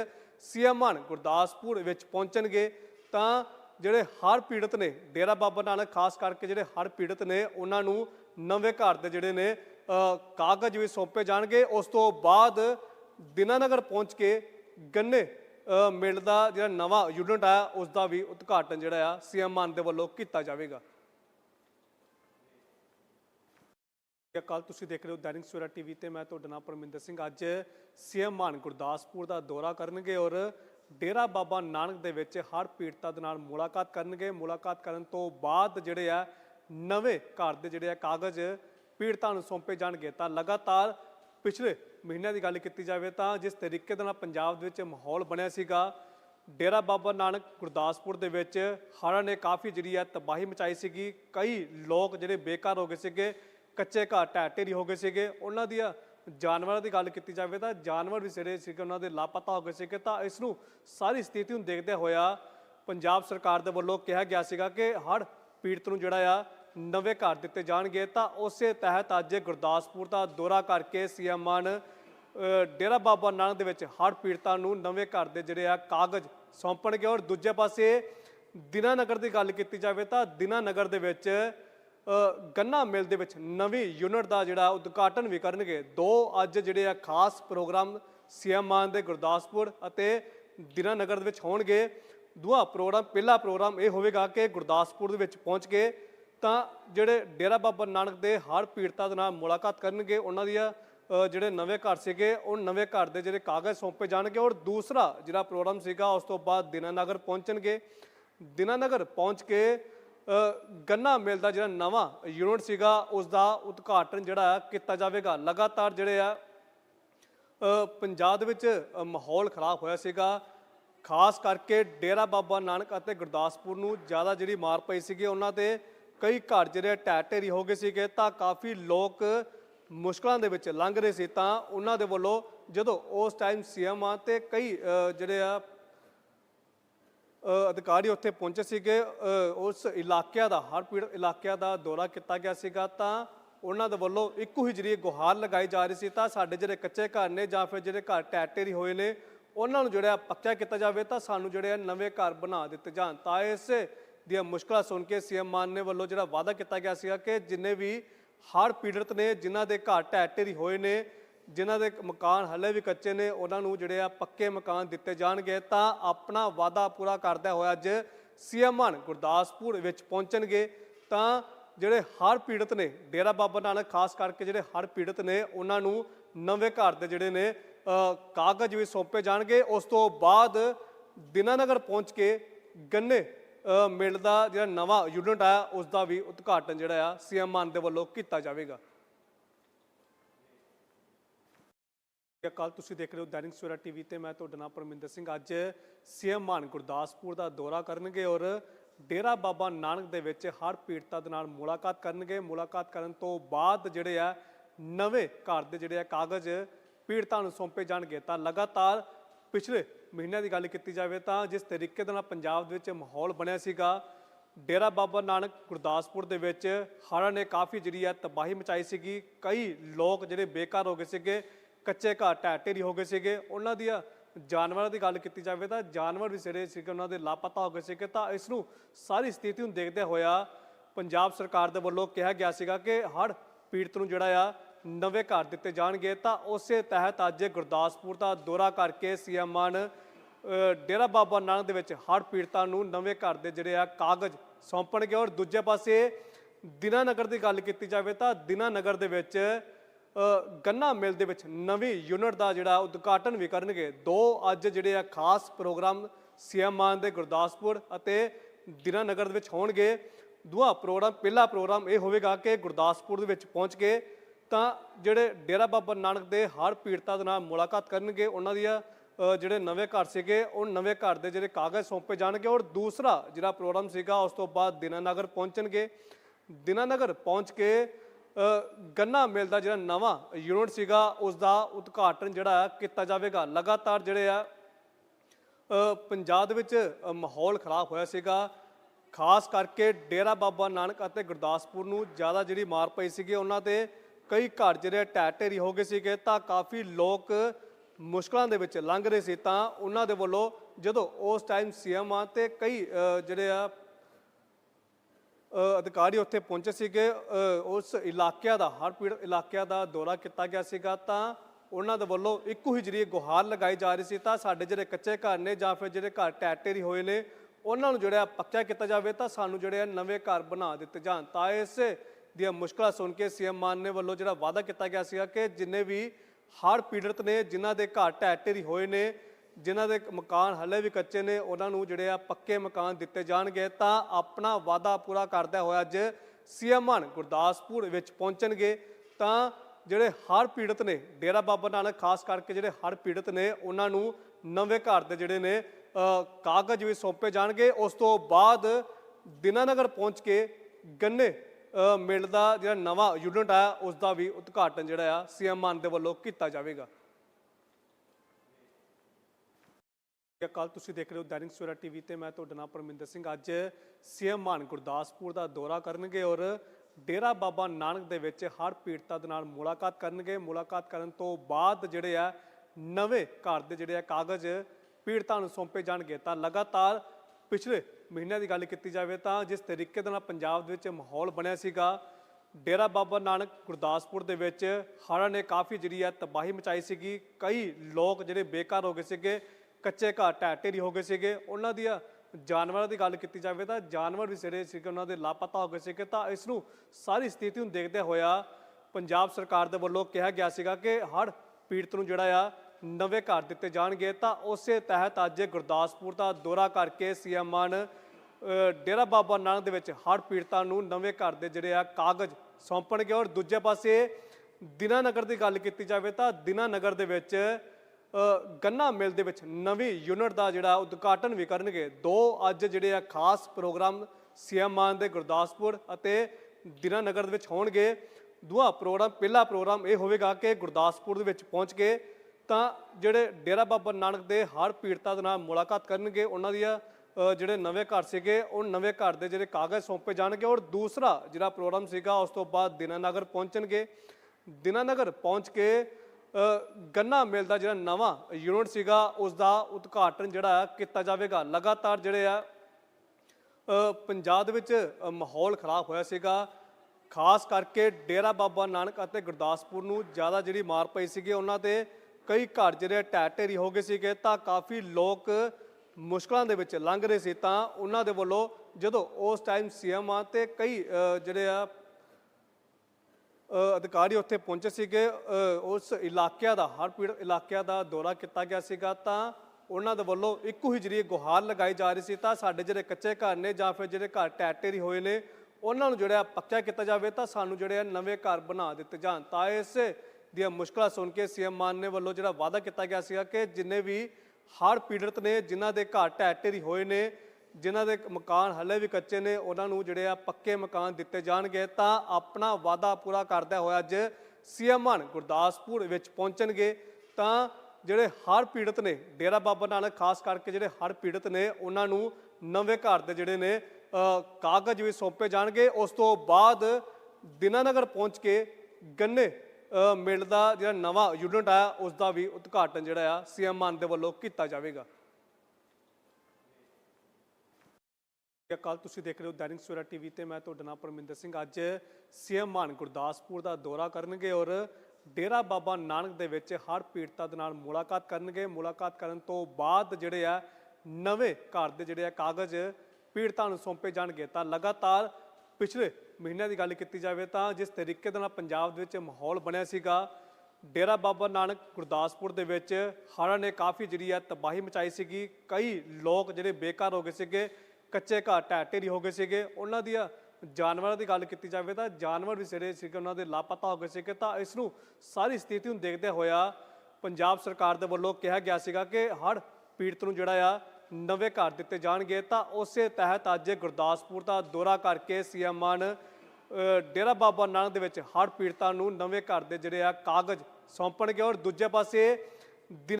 Speaker 1: ਸੀਐਮ ਮਾਨ ਗੁਰਦਾਸਪੁਰ ਵਿੱਚ ਪਹੁੰਚਣਗੇ। ਤਾਂ ਜਿਹੜੇ ਹਰ ਪੀੜਤ ਨੇ, ਡੇਰਾ ਬਾਬਾ ਨਾਨਕ, ਖਾਸ ਕਰਕੇ ਜਿਹੜੇ ਹਰ ਪੀੜਤ ਨੇ, ਉਹਨਾਂ ਨੂੰ ਨਵੇਂ ਘਰ ਦੇ ਜਿਹੜੇ ਨੇ ਕਾਗਜ਼ ਵੀ ਸੌਂਪੇ ਜਾਣਗੇ। ਉਸ ਤੋਂ ਬਾਅਦ ਦਿਨਾਨਗਰ ਪਹੁੰਚ ਕੇ ਗੰਨੇ ਮਿਲ ਦਾ ਜਿਹੜਾ ਨਵਾਂ ਯੂਨਿਟ ਆ ਉਸ ਦਾ ਵੀ ਉਦਘਾਟਨ ਜਿਹੜਾ ਆ ਸੀਐਮ ਮਾਨ ਦੇ ਵੱਲੋਂ ਕੀਤਾ ਜਾਵੇਗਾ। ਕੱਲ ਤੁਸੀਂ ਦੇਖ ਰਹੇ ਹੋ ਦੈਨਿਕ ਸਵੇਰਾ ਟੀਵੀ ਤੇ ਮੈਂ ਤੁਹਾਡਾ ਨਾਮ ਪਰਮਿੰਦਰ ਸਿੰਘ। ਅੱਜ ਸੀਐਮ ਮਾਨ ਗੁਰਦਾਸਪੁਰ ਦਾ ਦੌਰਾ ਕਰਨਗੇ ਔਰ ਡੇਰਾ ਬਾਬਾ ਨਾਨਕ ਦੇ ਵਿੱਚ ਹਰ ਪੀੜਤਾਂ ਦੇ ਨਾਲ ਮੁਲਾਕਾਤ ਕਰਨਗੇ। ਮੁਲਾਕਾਤ ਕਰਨ ਤੋਂ ਬਾਅਦ ਜਿਹੜੇ ਆ ਨਵੇਂ ਘਰ ਦੇ ਜਿਹੜੇ ਆ ਕਾਗਜ਼ ਪੀੜਤਾਂ ਨੂੰ ਸੌਂਪੇ ਜਾਣਗੇ। ਤਾਂ ਲਗਾਤਾਰ ਪਿਛਲੇ ਮਹੀਨਿਆਂ ਦੀ ਗੱਲ ਕੀਤੀ ਜਾਵੇ ਤਾਂ ਜਿਸ ਤਰੀਕੇ ਦੇ ਨਾਲ ਪੰਜਾਬ ਦੇ ਵਿੱਚ ਮਾਹੌਲ ਬਣਿਆ ਸੀਗਾ, ਡੇਰਾ ਬਾਬਾ ਨਾਨਕ ਗੁਰਦਾਸਪੁਰ ਦੇ ਵਿੱਚ ਹੜ੍ਹਾਂ ਨੇ ਕਾਫੀ ਜਿਹੜੀ ਹੈ ਤਬਾਹੀ ਮਚਾਈ ਸੀਗੀ। ਕਈ ਲੋਕ ਜਿਹੜੇ ਬੇਕਾਰ ਹੋ ਗਏ ਸੀਗੇ। ਕੱਚੇ ਘਰ ਢਹਿ ਢੇਰੀ ਹੋ ਗਏ ਸੀਗੇ। ਉਹਨਾਂ ਦੀਆਂ ਜਾਨਵਰਾਂ ਦੀ ਗੱਲ ਕੀਤੀ ਜਾਵੇ ਤਾਂ ਜਾਨਵਰ ਵੀ ਜਿਹੜੇ ਸੀਗੇ, ਉਹਨਾਂ ਦੇ ਲਾਪਤਾ ਹੋ ਗਏ ਸੀਗੇ। ਤਾਂ ਇਸ ਨੂੰ ਸਾਰੀ ਸਥਿਤੀ ਨੂੰ ਦੇਖਦੇ ਹੋਇਆ ਪੰਜਾਬ ਸਰਕਾਰ ਦੇ ਵੱਲੋਂ ਕਿਹਾ ਗਿਆ ਸੀਗਾ ਕਿ ਹਰ ਪੀੜਤ ਨੂੰ ਜਿਹੜਾ ਆ, ਨਵੇਂ ਘਰ ਦਿੱਤੇ ਜਾਣਗੇ। ਤਾਂ ਉਸੇ ਤਹਿਤ ਅੱਜ ਗੁਰਦਾਸਪੁਰ ਦਾ ਦੌਰਾ ਕਰਕੇ ਸੀਐਮ ਮਾਨ ਡੇਰਾ ਬਾਬਾ ਨਾਨਕ ਦੇ ਵਿੱਚ ਹੜ੍ਹ ਪੀੜਤਾਂ ਨੂੰ ਨਵੇਂ ਘਰ ਦੇ ਜਿਹੜੇ ਆ, ਕਾਗਜ਼ ਸੌਂਪਣਗੇ। ਔਰ ਦੂਜੇ ਪਾਸੇ ਦਿਨਾਨਗਰ ਦੀ ਗੱਲ ਕੀਤੀ ਜਾਵੇ ਤਾਂ ਦਿਨਾਨਗਰ ਦੇ ਵਿੱਚ ਗੰਨਾ ਮਿਲ ਦੇ ਵਿੱਚ ਨਵੀਂ ਯੂਨਿਟ ਦਾ ਜਿਹੜਾ ਉਦਘਾਟਨ ਵੀ ਕਰਨਗੇ। ਦੋ ਅੱਜ ਜਿਹੜੇ ਆ ਖਾਸ ਪ੍ਰੋਗਰਾਮ ਸੀਐਮ ਮਾਨ ਦੇ ਗੁਰਦਾਸਪੁਰ ਅਤੇ ਦਿਨਾਨਗਰ ਦੇ ਵਿੱਚ ਹੋਣਗੇ। ਦੂਆ ਪ੍ਰੋਗਰਾਮ, ਪਹਿਲਾ ਪ੍ਰੋਗਰਾਮ ਇਹ ਹੋਵੇਗਾ ਕਿ ਗੁਰਦਾਸਪੁਰ ਦੇ ਵਿੱਚ ਪਹੁੰਚ ਕੇ ਤਾਂ ਜਿਹੜੇ ਡੇਰਾ ਬਾਬਾ ਨਾਨਕ ਦੇ ਹਰ ਪੀੜਤਾਂ ਦੇ ਨਾਲ ਮੁਲਾਕਾਤ ਕਰਨਗੇ। ਉਹਨਾਂ ਦੀਆਂ ਜਿਹੜੇ ਨਵੇਂ ਘਰ ਸੀਗੇ, ਉਹ ਨਵੇਂ ਘਰ ਦੇ ਜਿਹੜੇ ਕਾਗਜ਼ ਸੌਂਪੇ ਜਾਣਗੇ ਔਰ ਦੂਸਰਾ ਜਿਹੜਾ ਪ੍ਰੋਗਰਾਮ ਸੀਗਾ, ਉਸ ਤੋਂ ਬਾਅਦ ਦਿਨਾਨਗਰ ਪਹੁੰਚਣਗੇ। ਦਿਨਾਨਗਰ ਪਹੁੰਚ ਕੇ ਗੰਨਾ ਮਿਲ ਦਾ ਜਿਹੜਾ ਨਵਾਂ ਯੂਨਿਟ ਸੀਗਾ ਉਸ ਦਾ ਉਦਘਾਟਨ ਜਿਹੜਾ ਕੀਤਾ ਜਾਵੇਗਾ। ਲਗਾਤਾਰ ਜਿਹੜੇ ਆ ਪੰਜਾਬ ਦੇ ਵਿੱਚ ਮਾਹੌਲ ਖਰਾਬ ਹੋਇਆ ਸੀਗਾ। ਖਾਸ ਕਰਕੇ ਡੇਰਾ ਬਾਬਾ ਨਾਨਕ ਅਤੇ ਗੁਰਦਾਸਪੁਰ ਨੂੰ ਜ਼ਿਆਦਾ ਜਿਹੜੀ ਮਾਰ ਪਈ ਸੀਗੀ, ਉਹਨਾਂ ਦੇ ਕਈ ਘਰ ਜਿਹੜੇ ਢਹਿ ਢੇਰੀ ਹੋ ਗਏ ਸੀਗੇ, ਤਾਂ ਕਾਫੀ ਲੋਕ ਮੁਸ਼ਕਲਾਂ ਦੇ ਵਿੱਚ ਲੰਘ ਰਹੇ ਸੀ, ਤਾਂ ਉਹਨਾਂ ਦੇ ਵੱਲੋਂ ਜਦੋਂ ਉਸ ਟਾਈਮ ਸੀਐਮ ਆ ਤੇ ਕਈ ਜਿਹੜੇ ਆ ਅਧਿਕਾਰੀ ਉੱਥੇ ਪਹੁੰਚੇ ਸੀਗੇ ਉਸ ਇਲਾਕਿਆਂ ਦਾ, ਹਰ ਪੀੜ ਇਲਾਕਿਆਂ ਦਾ ਦੌਰਾ ਕੀਤਾ ਗਿਆ ਸੀਗਾ, ਤਾਂ ਉਹਨਾਂ ਦੇ ਵੱਲੋਂ ਇੱਕੋ ਹੀ ਜਿਹੜੀ ਗੁਹਾਰ ਲਗਾਈ ਜਾ ਰਹੀ ਸੀ, ਤਾਂ ਸਾਡੇ ਜਿਹੜੇ ਕੱਚੇ ਘਰ ਨੇ ਜਾਂ ਫਿਰ ਜਿਹੜੇ ਘਰ ਢਹਿ ਢੇਰੀ ਹੋਏ ਨੇ, ਉਹਨਾਂ ਨੂੰ ਜਿਹੜਾ ਪੱਕਾ ਕੀਤਾ ਜਾਵੇ, ਤਾਂ ਸਾਨੂੰ ਜਿਹੜੇ ਆ ਨਵੇਂ ਘਰ ਬਣਾ ਦਿੱਤੇ ਜਾਣ। ਤਾਂ ਇਸ ਦੀਆਂ ਮੁਸ਼ਕਲਾਂ ਸੁਣ ਕੇ ਸੀਐਮ ਮਾਨ ਨੇ ਵੱਲੋਂ ਜਿਹੜਾ ਵਾਅਦਾ ਕੀਤਾ ਗਿਆ ਸੀਗਾ ਕਿ ਜਿੰਨੇ ਵੀ ਹਰ ਪੀੜਤ ਨੇ, ਜਿਨ੍ਹਾਂ ਦੇ ਘਰ ਢਹਿ ਢੇਰੀ ਹੋਏ ਨੇ ਜਿਨ੍ਹਾਂ ਦੇ ਮਕਾਨ ਹਲੇ ਵੀ ਕੱਚੇ ਨੇ, ਉਹਨਾਂ ਨੂੰ ਜਿਹੜੇ ਆ ਪੱਕੇ ਮਕਾਨ ਦਿੱਤੇ ਜਾਣਗੇ, ਤਾਂ ਆਪਣਾ ਵਾਅਦਾ ਪੂਰਾ ਕਰਦਾ ਹੋਇਆ ਅੱਜ ਸੀਐਮ ਮਾਨ ਗੁਰਦਾਸਪੁਰ ਵਿੱਚ ਪਹੁੰਚਣਗੇ। ਤਾਂ ਜਿਹੜੇ ਹਰ ਪੀੜਤ ਨੇ, ਡੇਰਾ ਬਾਬਾ ਨਾਨਕ, ਖਾਸ ਕਰਕੇ ਜਿਹੜੇ ਹਰ ਪੀੜਤ ਨੇ, ਉਹਨਾਂ ਨੂੰ ਨਵੇਂ ਘਰ ਦੇ ਜਿਹੜੇ ਨੇ ਕਾਗਜ਼ ਵੀ ਸੌਂਪੇ ਜਾਣਗੇ। ਉਸ ਤੋਂ ਬਾਅਦ ਦਿਨਾਨਗਰ ਪਹੁੰਚ ਕੇ ਗੰਨੇ ਮਿਲ ਦਾ ਜਿਹੜਾ ਨਵਾਂ ਯੂਨਿਟ ਆ ਉਸ ਦਾ ਵੀ ਉਦਘਾਟਨ ਜਿਹੜਾ ਆ ਸੀਐਮ ਮਾਨ ਦੇ ਵੱਲੋਂ ਕੀਤਾ ਜਾਵੇਗਾ। ਕੱਲ ਤੁਸੀਂ ਦੇਖ ਰਹੇ ਹੋ ਦੈਨਿਕ ਸਵੇਰਾ ਟੀਵੀ ਤੇ ਮੈਂ ਤੁਹਾਡਾ ਨਾਮ ਪਰਮਿੰਦਰ ਸਿੰਘ। ਅੱਜ ਸੀਐਮ ਮਾਨ ਗੁਰਦਾਸਪੁਰ ਦਾ ਦੌਰਾ ਕਰਨਗੇ ਔਰ ਡੇਰਾ ਬਾਬਾ ਨਾਨਕ ਦੇ ਵਿੱਚ ਹਰ ਪੀੜਤਾ ਦੇ ਨਾਲ ਮੁਲਾਕਾਤ ਕਰਨਗੇ। ਮੁਲਾਕਾਤ ਕਰਨ ਤੋਂ ਬਾਅਦ ਜਿਹੜੇ ਆ ਨਵੇਂ ਘਰ ਦੇ ਜਿਹੜੇ ਆ ਕਾਗਜ਼ ਪੀੜਤਾਂ ਨੂੰ ਸੌਂਪੇ ਜਾਣਗੇ। ਤਾਂ ਲਗਾਤਾਰ ਪਿਛਲੇ ਮਹੀਨਿਆਂ ਦੀ ਗੱਲ ਕੀਤੀ ਜਾਵੇ ਤਾਂ ਜਿਸ ਤਰੀਕੇ ਦੇ ਨਾਲ ਪੰਜਾਬ ਦੇ ਵਿੱਚ ਮਾਹੌਲ ਬਣਿਆ ਸੀਗਾ, ਡੇਰਾ ਬਾਬਾ ਨਾਨਕ ਗੁਰਦਾਸਪੁਰ ਦੇ ਵਿੱਚ ਹੜ੍ਹਾਂ ਨੇ ਕਾਫੀ ਜਿਹੜੀ ਹੈ ਤਬਾਹੀ ਮਚਾਈ ਸੀਗੀ। ਕਈ ਲੋਕ ਜਿਹੜੇ ਬੇਕਾਰ ਹੋ ਗਏ ਸੀਗੇ। ਕੱਚੇ ਘਰ ਢਹਿ ਢੇਰੀ ਹੋ ਗਏ ਸੀਗੇ। ਉਹਨਾਂ ਦੀਆਂ ਜਾਨਵਰਾਂ ਦੀ ਗੱਲ ਕੀਤੀ ਜਾਵੇ ਤਾਂ ਜਾਨਵਰ ਵੀ ਜਿਹੜੇ ਸੀਗੇ, ਉਹਨਾਂ ਦੇ ਲਾਪਤਾ ਹੋ ਗਏ ਸੀਗੇ। ਤਾਂ ਇਸ ਨੂੰ ਸਾਰੀ ਸਥਿਤੀ ਨੂੰ ਦੇਖਦੇ ਹੋਇਆ ਪੰਜਾਬ ਸਰਕਾਰ ਦੇ ਵੱਲੋਂ ਕਿਹਾ ਗਿਆ ਸੀਗਾ ਕਿ ਹਰ ਪੀੜਤ ਨੂੰ ਜਿਹੜਾ ਆ, ਨਵੇਂ ਘਰ ਦਿੱਤੇ ਜਾਣਗੇ। ਤਾਂ ਉਸੇ ਤਹਿਤ ਅੱਜ ਗੁਰਦਾਸਪੁਰ ਦਾ ਦੌਰਾ ਕਰਕੇ ਸੀਐਮ ਮਾਨ ਡੇਰਾ ਬਾਬਾ ਨਾਨਕ ਦੇ ਵਿੱਚ ਹਰ ਪੀੜਤਾਂ ਨੂੰ ਨਵੇਂ ਘਰ ਦੇ ਜਿਹੜੇ ਆ, ਕਾਗਜ਼ ਸੌਂਪਣਗੇ। ਔਰ ਦੂਜੇ ਪਾਸੇ ਦਿਨਾਨਗਰ ਦੀ ਗੱਲ ਕੀਤੀ ਜਾਵੇ ਤਾਂ ਦਿਨਾਨਗਰ ਦੇ ਵਿੱਚ ਗੰਨਾ ਮਿਲ ਦੇ ਵਿੱਚ ਨਵੀਂ ਯੂਨਿਟ ਦਾ ਜਿਹੜਾ ਉਦਘਾਟਨ ਵੀ ਕਰਨਗੇ। ਦੋ ਅੱਜ ਜਿਹੜੇ ਆ ਖਾਸ ਪ੍ਰੋਗਰਾਮ ਸੀਐਮ ਮਾਨ ਦੇ ਗੁਰਦਾਸਪੁਰ ਅਤੇ ਦਿਨਾਨਗਰ ਦੇ ਵਿੱਚ ਹੋਣਗੇ। ਦੂਆ ਪ੍ਰੋਗਰਾਮ, ਪਹਿਲਾ ਪ੍ਰੋਗਰਾਮ ਇਹ ਹੋਵੇਗਾ ਕਿ ਗੁਰਦਾਸਪੁਰ ਦੇ ਵਿੱਚ ਪਹੁੰਚ ਕੇ ਤਾਂ ਜਿਹੜੇ ਡੇਰਾ ਬਾਬਾ ਨਾਨਕ ਦੇ ਹਰ ਪੀੜਤਾਂ ਦੇ ਨਾਲ ਮੁਲਾਕਾਤ ਕਰਨਗੇ। ਉਹਨਾਂ ਦੀਆਂ ਜਿਹੜੇ ਨਵੇਂ ਘਰ ਸੀਗੇ, ਉਹ ਨਵੇਂ ਘਰ ਦੇ ਜਿਹੜੇ ਕਾਗਜ਼ ਸੌਂਪੇ ਜਾਣਗੇ ਔਰ ਦੂਸਰਾ ਜਿਹੜਾ ਪ੍ਰੋਗਰਾਮ ਸੀਗਾ, ਉਸ ਤੋਂ ਬਾਅਦ ਦਿਨਾਨਗਰ ਪਹੁੰਚਣਗੇ। ਦਿਨਾਨਗਰ ਪਹੁੰਚ ਕੇ ਗੰਨਾ ਮਿਲ ਦਾ ਜਿਹੜਾ ਨਵਾਂ ਯੂਨਿਟ ਸੀਗਾ ਉਸ ਦਾ ਉਦਘਾਟਨ ਜਿਹੜਾ ਕੀਤਾ ਜਾਵੇਗਾ। ਲਗਾਤਾਰ ਜਿਹੜੇ ਆ ਪੰਜਾਬ ਦੇ ਵਿੱਚ ਮਾਹੌਲ ਖਰਾਬ ਹੋਇਆ ਸੀਗਾ। ਖਾਸ ਕਰਕੇ ਡੇਰਾ ਬਾਬਾ ਨਾਨਕ ਅਤੇ ਗੁਰਦਾਸਪੁਰ ਨੂੰ ਜ਼ਿਆਦਾ ਜਿਹੜੀ ਮਾਰ ਪਈ ਸੀਗੀ, ਉਹਨਾਂ ਤੇ ਕਈ ਘਰ ਜਿਹੜੇ ਢਹਿ ਢੇਰੀ ਹੋ ਗਏ ਸੀਗੇ, ਤਾਂ ਕਾਫੀ ਲੋਕ ਮੁਸ਼ਕਲਾਂ ਦੇ ਵਿੱਚ ਲੰਘ ਰਹੇ ਸੀ। ਤਾਂ ਉਹਨਾਂ ਦੇ ਵੱਲੋਂ ਜਦੋਂ ਉਸ ਟਾਈਮ ਸੀਐਮ ਆ ਤੇ ਕਈ ਜਿਹੜੇ ਆ ਅਧਿਕਾਰੀ ਉੱਥੇ ਪਹੁੰਚੇ ਸੀਗੇ। ਉਸ ਇਲਾਕਿਆਂ ਦਾ, ਹਰ ਪੀੜਤ ਇਲਾਕਿਆਂ ਦਾ ਦੌਰਾ ਕੀਤਾ ਗਿਆ ਸੀਗਾ। ਤਾਂ ਉਹਨਾਂ ਦੇ ਵੱਲੋਂ ਇੱਕੋ ਹੀ ਜ਼ਰੀਏ ਗੁਹਾਰ ਲਗਾਈ ਜਾ ਰਹੀ ਸੀ। ਤਾਂ ਸਾਡੇ ਜਿਹੜੇ ਕੱਚੇ ਘਰ ਨੇ ਜਾਂ ਫਿਰ ਜਿਹੜੇ ਘਰ ਟੈਟੇਰੀ ਹੋਏ ਨੇ, ਉਹਨਾਂ ਨੂੰ ਜਿਹੜਾ ਪੱਕਾ ਕੀਤਾ ਜਾਵੇ ਤਾਂ ਸਾਨੂੰ ਜਿਹੜੇ ਆ ਨਵੇਂ ਘਰ ਬਣਾ ਦਿੱਤੇ ਜਾਣ। ਤਾਂ ਇਸ ਦੀਆਂ ਮੁਸ਼ਕਲਾਂ ਸੁਣ ਕੇ ਸੀਐਮ ਮਾਨ ਨੇ ਵੱਲੋਂ ਜਿਹੜਾ ਵਾਅਦਾ ਕੀਤਾ ਗਿਆ ਸੀਗਾ ਕਿ ਜਿੰਨੇ ਵੀ ਹੜ੍ਹ ਪੀੜਤ ਨੇ, ਜਿਨ੍ਹਾਂ ਦੇ ਘਰ ਟੈਟੇਰੀ ਹੋਏ ਨੇ ਜਿਨ੍ਹਾਂ ਦੇ ਮਕਾਨ ਹਲੇ ਵੀ ਕੱਚੇ ਨੇ, ਉਹਨਾਂ ਨੂੰ ਜਿਹੜੇ ਆ ਪੱਕੇ ਮਕਾਨ ਦਿੱਤੇ ਜਾਣਗੇ। ਤਾਂ ਆਪਣਾ ਵਾਅਦਾ ਪੂਰਾ ਕਰਦਾ ਹੋਇਆ ਅੱਜ ਸੀਐਮ ਮਾਨ ਗੁਰਦਾਸਪੁਰ ਵਿੱਚ ਪਹੁੰਚਣਗੇ। ਤਾਂ ਜਿਹੜੇ ਹਰ ਪੀੜਤ ਨੇ, ਡੇਰਾ ਬਾਬਾ ਨਾਨਕ, ਖਾਸ ਕਰਕੇ ਜਿਹੜੇ ਹਰ ਪੀੜਤ ਨੇ, ਉਹਨਾਂ ਨੂੰ ਨਵੇਂ ਘਰ ਦੇ ਜਿਹੜੇ ਨੇ ਕਾਗਜ਼ ਵੀ ਸੌਂਪੇ ਜਾਣਗੇ। ਉਸ ਤੋਂ ਬਾਅਦ ਦਿਨਾਨਗਰ ਪਹੁੰਚ ਕੇ ਗੰਨੇ ਮਿਲ ਦਾ ਜਿਹੜਾ ਨਵਾਂ ਯੂਨਿਟ ਆ ਉਸ ਦਾ ਵੀ ਉਦਘਾਟਨ ਜਿਹੜਾ ਆ ਸੀਐਮ ਮਾਨ ਦੇ ਵੱਲੋਂ ਕੀਤਾ ਜਾਵੇਗਾ। ਕੱਲ ਤੁਸੀਂ ਦੇਖ ਰਹੇ ਹੋ ਦੈਨਿਕ ਸਵੇਰਾ ਟੀਵੀ ਤੇ ਮੈਂ ਤੁਹਾਡਾ ਨਾਮ ਪਰਮਿੰਦਰ ਸਿੰਘ। ਅੱਜ ਸੀਐਮ ਮਾਨ ਗੁਰਦਾਸਪੁਰ ਦਾ ਦੌਰਾ ਕਰਨਗੇ ਔਰ ਡੇਰਾ ਬਾਬਾ ਨਾਨਕ ਦੇ ਵਿੱਚ ਹਰ ਪੀੜਤਾ ਦੇ ਨਾਲ ਮੁਲਾਕਾਤ ਕਰਨਗੇ। ਮੁਲਾਕਾਤ ਕਰਨ ਤੋਂ ਬਾਅਦ ਜਿਹੜੇ ਆ, ਨਵੇਂ ਘਰ ਦੇ ਜਿਹੜੇ ਆ ਕਾਗਜ਼ ਪੀੜਤਾਂ ਨੂੰ ਸੌਂਪੇ ਜਾਣਗੇ। ਤਾਂ ਲਗਾਤਾਰ ਪਿਛਲੇ ਮਹੀਨਿਆਂ ਦੀ ਗੱਲ ਕੀਤੀ ਜਾਵੇ ਤਾਂ ਜਿਸ ਤਰੀਕੇ ਦੇ ਨਾਲ ਪੰਜਾਬ ਦੇ ਵਿੱਚ ਮਾਹੌਲ ਬਣਿਆ ਸੀਗਾ, ਡੇਰਾ ਬਾਬਾ ਨਾਨਕ ਗੁਰਦਾਸਪੁਰ ਦੇ ਵਿੱਚ ਹੜ੍ਹਾਂ ਨੇ ਕਾਫੀ ਜਿਹੜੀ ਹੈ ਤਬਾਹੀ ਮਚਾਈ ਸੀਗੀ। ਕਈ ਲੋਕ ਜਿਹੜੇ ਬੇਕਾਰ ਹੋ ਗਏ ਸੀਗੇ। ਕੱਚੇ ਘਰ ਢਹਿ ਢੇਰੀ ਹੋ ਗਏ ਸੀਗੇ, ਉਹਨਾਂ ਦੀਆਂ ਜਾਨਵਰਾਂ ਦੀ ਗੱਲ ਕੀਤੀ ਜਾਵੇ ਤਾਂ ਜਾਨਵਰ ਵੀ ਜਿਹੜੇ ਸੀਗੇ, ਉਹਨਾਂ ਦੇ ਲਾਪਤਾ ਹੋ ਗਏ ਸੀਗੇ, ਤਾਂ ਇਸ ਨੂੰ ਸਾਰੀ ਸਥਿਤੀ ਨੂੰ ਦੇਖਦੇ ਹੋਇਆ ਪੰਜਾਬ ਸਰਕਾਰ ਦੇ ਵੱਲੋਂ ਕਿਹਾ ਗਿਆ ਸੀਗਾ ਕਿ ਹਰ ਪੀੜਤ ਨੂੰ ਜਿਹੜਾ ਆ ਨਵੇਂ ਘਰ ਦਿੱਤੇ ਜਾਣਗੇ। ਤਾਂ ਉਸੇ ਤਹਿਤ ਅੱਜ ਗੁਰਦਾਸਪੁਰ ਦਾ ਦੌਰਾ ਕਰਕੇ ਸੀਐਮ ਮਾਨ ਡੇਰਾ ਬਾਬਾ ਨਾਨਕ ਦੇ ਵਿੱਚ ਹਰ ਪੀੜਤਾਂ ਨੂੰ ਨਵੇਂ ਘਰ ਦੇ ਜਿਹੜੇ ਆ ਕਾਗਜ਼ ਸੌਂਪਣਗੇ। ਔਰ ਦੂਜੇ ਪਾਸੇ ਦਿਨਾਨਗਰ ਦੀ ਗੱਲ ਕੀਤੀ ਜਾਵੇ ਤਾਂ ਦਿਨਾਨਗਰ ਦੇ ਵਿੱਚ ਗੰਨਾ ਮਿਲ ਦੇ ਵਿੱਚ ਨਵੀਂ ਯੂਨਿਟ ਦਾ ਜਿਹੜਾ ਉਦਘਾਟਨ ਵੀ ਕਰਨਗੇ। ਦੋ ਅੱਜ ਜਿਹੜੇ ਆ ਖਾਸ ਪ੍ਰੋਗਰਾਮ ਸੀਐਮ ਮਾਨ ਦੇ ਗੁਰਦਾਸਪੁਰ ਅਤੇ ਦਿਨਾਨਗਰ ਦੇ ਵਿੱਚ ਹੋਣਗੇ। ਦੂਆ ਪ੍ਰੋਗਰਾਮ, ਪਹਿਲਾ ਪ੍ਰੋਗਰਾਮ ਇਹ ਹੋਵੇਗਾ ਕਿ ਗੁਰਦਾਸਪੁਰ ਦੇ ਵਿੱਚ ਪਹੁੰਚ ਕੇ ਤਾਂ ਜਿਹੜੇ ਡੇਰਾ ਬਾਬਾ ਨਾਨਕ ਦੇ ਹਰ ਪੀੜਤਾਂ ਦੇ ਨਾਲ ਮੁਲਾਕਾਤ ਕਰਨਗੇ। ਉਹਨਾਂ ਦੀਆਂ ਜਿਹੜੇ ਨਵੇਂ ਘਰ ਸੀਗੇ, ਉਹ ਨਵੇਂ ਘਰ ਦੇ ਜਿਹੜੇ ਕਾਗਜ਼ ਸੌਂਪੇ ਜਾਣਗੇ ਔਰ ਦੂਸਰਾ ਜਿਹੜਾ ਪ੍ਰੋਗਰਾਮ ਸੀਗਾ ਉਸ ਤੋਂ ਬਾਅਦ ਦਿਨਾਨਗਰ ਪਹੁੰਚਣਗੇ। ਦਿਨਾਨਗਰ ਪਹੁੰਚ ਕੇ ਗੰਨਾ ਮਿਲ ਦਾ ਜਿਹੜਾ ਨਵਾਂ ਯੂਨਿਟ ਸੀਗਾ ਉਸ ਦਾ ਉਦਘਾਟਨ ਜਿਹੜਾ ਹੈ ਕੀਤਾ ਜਾਵੇਗਾ। ਲਗਾਤਾਰ ਜਿਹੜੇ ਆ ਪੰਜਾਬ ਦੇ ਵਿੱਚ ਮਾਹੌਲ ਖਰਾਬ ਹੋਇਆ ਸੀਗਾ। ਖਾਸ ਕਰਕੇ ਡੇਰਾ ਬਾਬਾ ਨਾਨਕ ਅਤੇ ਗੁਰਦਾਸਪੁਰ ਨੂੰ ਜ਼ਿਆਦਾ ਜਿਹੜੀ ਮਾਰ ਪਈ ਸੀਗੀ, ਉਹਨਾਂ ਤੇ ਕਈ ਘਰ ਜਿਹੜੇ ਢਹਿ ਢੇਰੀ ਹੋ ਗਏ ਸੀਗੇ, ਤਾਂ ਕਾਫੀ ਲੋਕ ਮੁਸ਼ਕਲਾਂ ਦੇ ਵਿੱਚ ਲੰਘ ਰਹੇ ਸੀ। ਤਾਂ ਉਹਨਾਂ ਦੇ ਵੱਲੋਂ ਜਦੋਂ ਉਸ ਟਾਈਮ ਸੀਐਮ ਆ ਤੇ ਕਈ ਜਿਹੜੇ ਆ ਅਧਿਕਾਰੀ ਉੱਥੇ ਪਹੁੰਚੇ ਸੀਗੇ। ਉਸ ਇਲਾਕਿਆਂ ਦਾ ਹਰ ਪੀੜਤ ਇਲਾਕਿਆਂ ਦਾ ਦੌਰਾ ਕੀਤਾ ਗਿਆ ਸੀਗਾ ਤਾਂ ਉਹਨਾਂ ਦੇ ਵੱਲੋਂ ਇੱਕੋ ਹੀ ਜ਼ਰੀਏ ਗੁਹਾਰ ਲਗਾਈ ਜਾ ਰਹੀ ਸੀ ਤਾਂ ਸਾਡੇ ਜਿਹੜੇ ਕੱਚੇ ਘਰ ਨੇ ਜਾਂ ਫਿਰ ਜਿਹੜੇ ਘਰ ਢਹਿ ਢੇਰੀ ਹੋਏ ਨੇ, ਉਹਨਾਂ ਨੂੰ ਜਿਹੜਾ ਪੱਕਾ ਕੀਤਾ ਜਾਵੇ ਤਾਂ ਸਾਨੂੰ ਜਿਹੜੇ ਆ ਨਵੇਂ ਘਰ ਬਣਾ ਦਿੱਤੇ ਜਾਣ। ਤਾਂ ਇਸ ਦੀਆਂ ਮੁਸ਼ਕਲਾਂ ਸੁਣ ਕੇ ਸੀਐਮ ਮਾਨ ਨੇ ਵੱਲੋਂ ਜਿਹੜਾ ਵਾਅਦਾ ਕੀਤਾ ਗਿਆ ਸੀਗਾ ਕਿ ਜਿੰਨੇ ਵੀ ਹੜ੍ਹ ਪੀੜਤ ਨੇ, ਜਿਨ੍ਹਾਂ ਦੇ ਘਰ ਢਹਿ ਢੇਰੀ ਹੋਏ ਨੇ ਜਿਨ੍ਹਾਂ ਦੇ ਮਕਾਨ ਹਲੇ ਵੀ ਕੱਚੇ ਨੇ, ਉਹਨਾਂ ਨੂੰ ਜਿਹੜੇ ਆ ਪੱਕੇ ਮਕਾਨ ਦਿੱਤੇ ਜਾਣਗੇ, ਤਾਂ ਆਪਣਾ ਵਾਅਦਾ ਪੂਰਾ ਕਰਦਾ ਹੋਇਆ ਅੱਜ ਸੀਐਮ ਮਾਨ ਗੁਰਦਾਸਪੁਰ ਵਿੱਚ ਪਹੁੰਚਣਗੇ। ਤਾਂ ਜਿਹੜੇ ਹਰ ਪੀੜਤ ਨੇ, ਡੇਰਾ ਬਾਬਾ ਨਾਨਕ, ਖਾਸ ਕਰਕੇ ਜਿਹੜੇ ਹਰ ਪੀੜਤ ਨੇ, ਉਹਨਾਂ ਨੂੰ ਨਵੇਂ ਘਰ ਦੇ ਜਿਹੜੇ ਨੇ ਕਾਗਜ਼ ਵੀ ਸੌਂਪੇ ਜਾਣਗੇ। ਉਸ ਤੋਂ ਬਾਅਦ ਦਿਨਾਨਗਰ ਪਹੁੰਚ ਕੇ ਗੰਨੇ ਮਿਲ ਦਾ ਜਿਹੜਾ ਨਵਾਂ ਯੂਨਿਟ ਆ ਉਸ ਦਾ ਵੀ ਉਦਘਾਟਨ ਜਿਹੜਾ ਆ ਸੀਐਮ ਮਾਨ ਦੇ ਵੱਲੋਂ ਕੀਤਾ ਜਾਵੇਗਾ। ਅਕਾਲ ਤੁਸੀਂ ਦੇਖ ਰਹੇ ਹੋ ਦੈਨਿਕ ਸਵੇਰਾ ਟੀਵੀ ਤੇ ਮੈਂ ਤੁਹਾਡਾ ਨਾਮ ਪਰਮਿੰਦਰ ਸਿੰਘ। ਅੱਜ ਸੀਐਮ ਮਾਨ ਗੁਰਦਾਸਪੁਰ ਦਾ ਦੌਰਾ ਕਰਨਗੇ ਔਰ ਡੇਰਾ ਬਾਬਾ ਨਾਨਕ ਦੇ ਵਿੱਚ ਹਰ ਪੀੜਤਾਂ ਦੇ ਨਾਲ ਮੁਲਾਕਾਤ ਕਰਨਗੇ। ਮੁਲਾਕਾਤ ਕਰਨ ਤੋਂ ਬਾਅਦ ਜਿਹੜੇ ਆ ਨਵੇਂ ਘਰ ਦੇ ਜਿਹੜੇ ਆ ਕਾਗਜ਼ ਪੀੜਤਾਂ ਨੂੰ ਸੌਂਪੇ ਜਾਣਗੇ। ਤਾਂ ਲਗਾਤਾਰ ਪਿਛਲੇ ਮਹੀਨਿਆਂ ਦੀ ਗੱਲ ਕੀਤੀ ਜਾਵੇ ਤਾਂ ਜਿਸ ਤਰੀਕੇ ਦੇ ਨਾਲ ਪੰਜਾਬ ਦੇ ਵਿੱਚ ਮਾਹੌਲ ਬਣਿਆ ਸੀਗਾ, ਡੇਰਾ ਬਾਬਾ ਨਾਨਕ ਗੁਰਦਾਸਪੁਰ ਦੇ ਵਿੱਚ ਹੜ੍ਹਾਂ ਨੇ ਕਾਫੀ ਜਿਹੜੀ ਆ ਤਬਾਹੀ ਮਚਾਈ ਸੀਗੀ। ਕਈ ਲੋਕ ਜਿਹੜੇ ਬੇਕਾਰ ਹੋ ਗਏ ਸੀਗੇ। ਕੱਚੇ ਘਰ ਢਹਿ ਢੇਰੀ ਹੋ ਗਏ ਸੀਗੇ, ਉਹਨਾਂ ਦੀਆਂ ਜਾਨਵਰਾਂ ਦੀ ਗੱਲ ਕੀਤੀ ਜਾਵੇ ਤਾਂ ਜਾਨਵਰ ਵੀ ਜਿਹੜੇ ਸੀਗੇ, ਉਹਨਾਂ ਦੇ ਲਾਪਤਾ ਹੋ ਗਏ ਸੀਗੇ, ਤਾਂ ਇਸ ਨੂੰ ਸਾਰੀ ਸਥਿਤੀ ਨੂੰ ਦੇਖਦੇ ਹੋਇਆ ਪੰਜਾਬ ਸਰਕਾਰ ਦੇ ਵੱਲੋਂ ਕਿਹਾ ਗਿਆ ਸੀਗਾ ਕਿ ਹਰ ਪੀੜਤ ਨੂੰ ਜਿਹੜਾ ਆ, ਨਵੇਂ ਘਰ ਦਿੱਤੇ ਜਾਣਗੇ। ਤਾਂ ਉਸੇ ਤਹਿਤ ਅੱਜ ਗੁਰਦਾਸਪੁਰ ਦਾ ਦੌਰਾ ਕਰਕੇ ਸੀਐਮ ਮਾਨ ਡੇਰਾ ਬਾਬਾ ਨਾਨਕ ਦੇ ਵਿੱਚ ਹੜ੍ਹ ਪੀੜਤਾਂ ਨੂੰ ਨਵੇਂ ਘਰ ਦੇ ਜਿਹੜੇ ਆ, ਕਾਗਜ਼ ਸੌਂਪਣਗੇ ਔਰ ਦੂਜੇ ਪਾਸੇ ਦਿਨ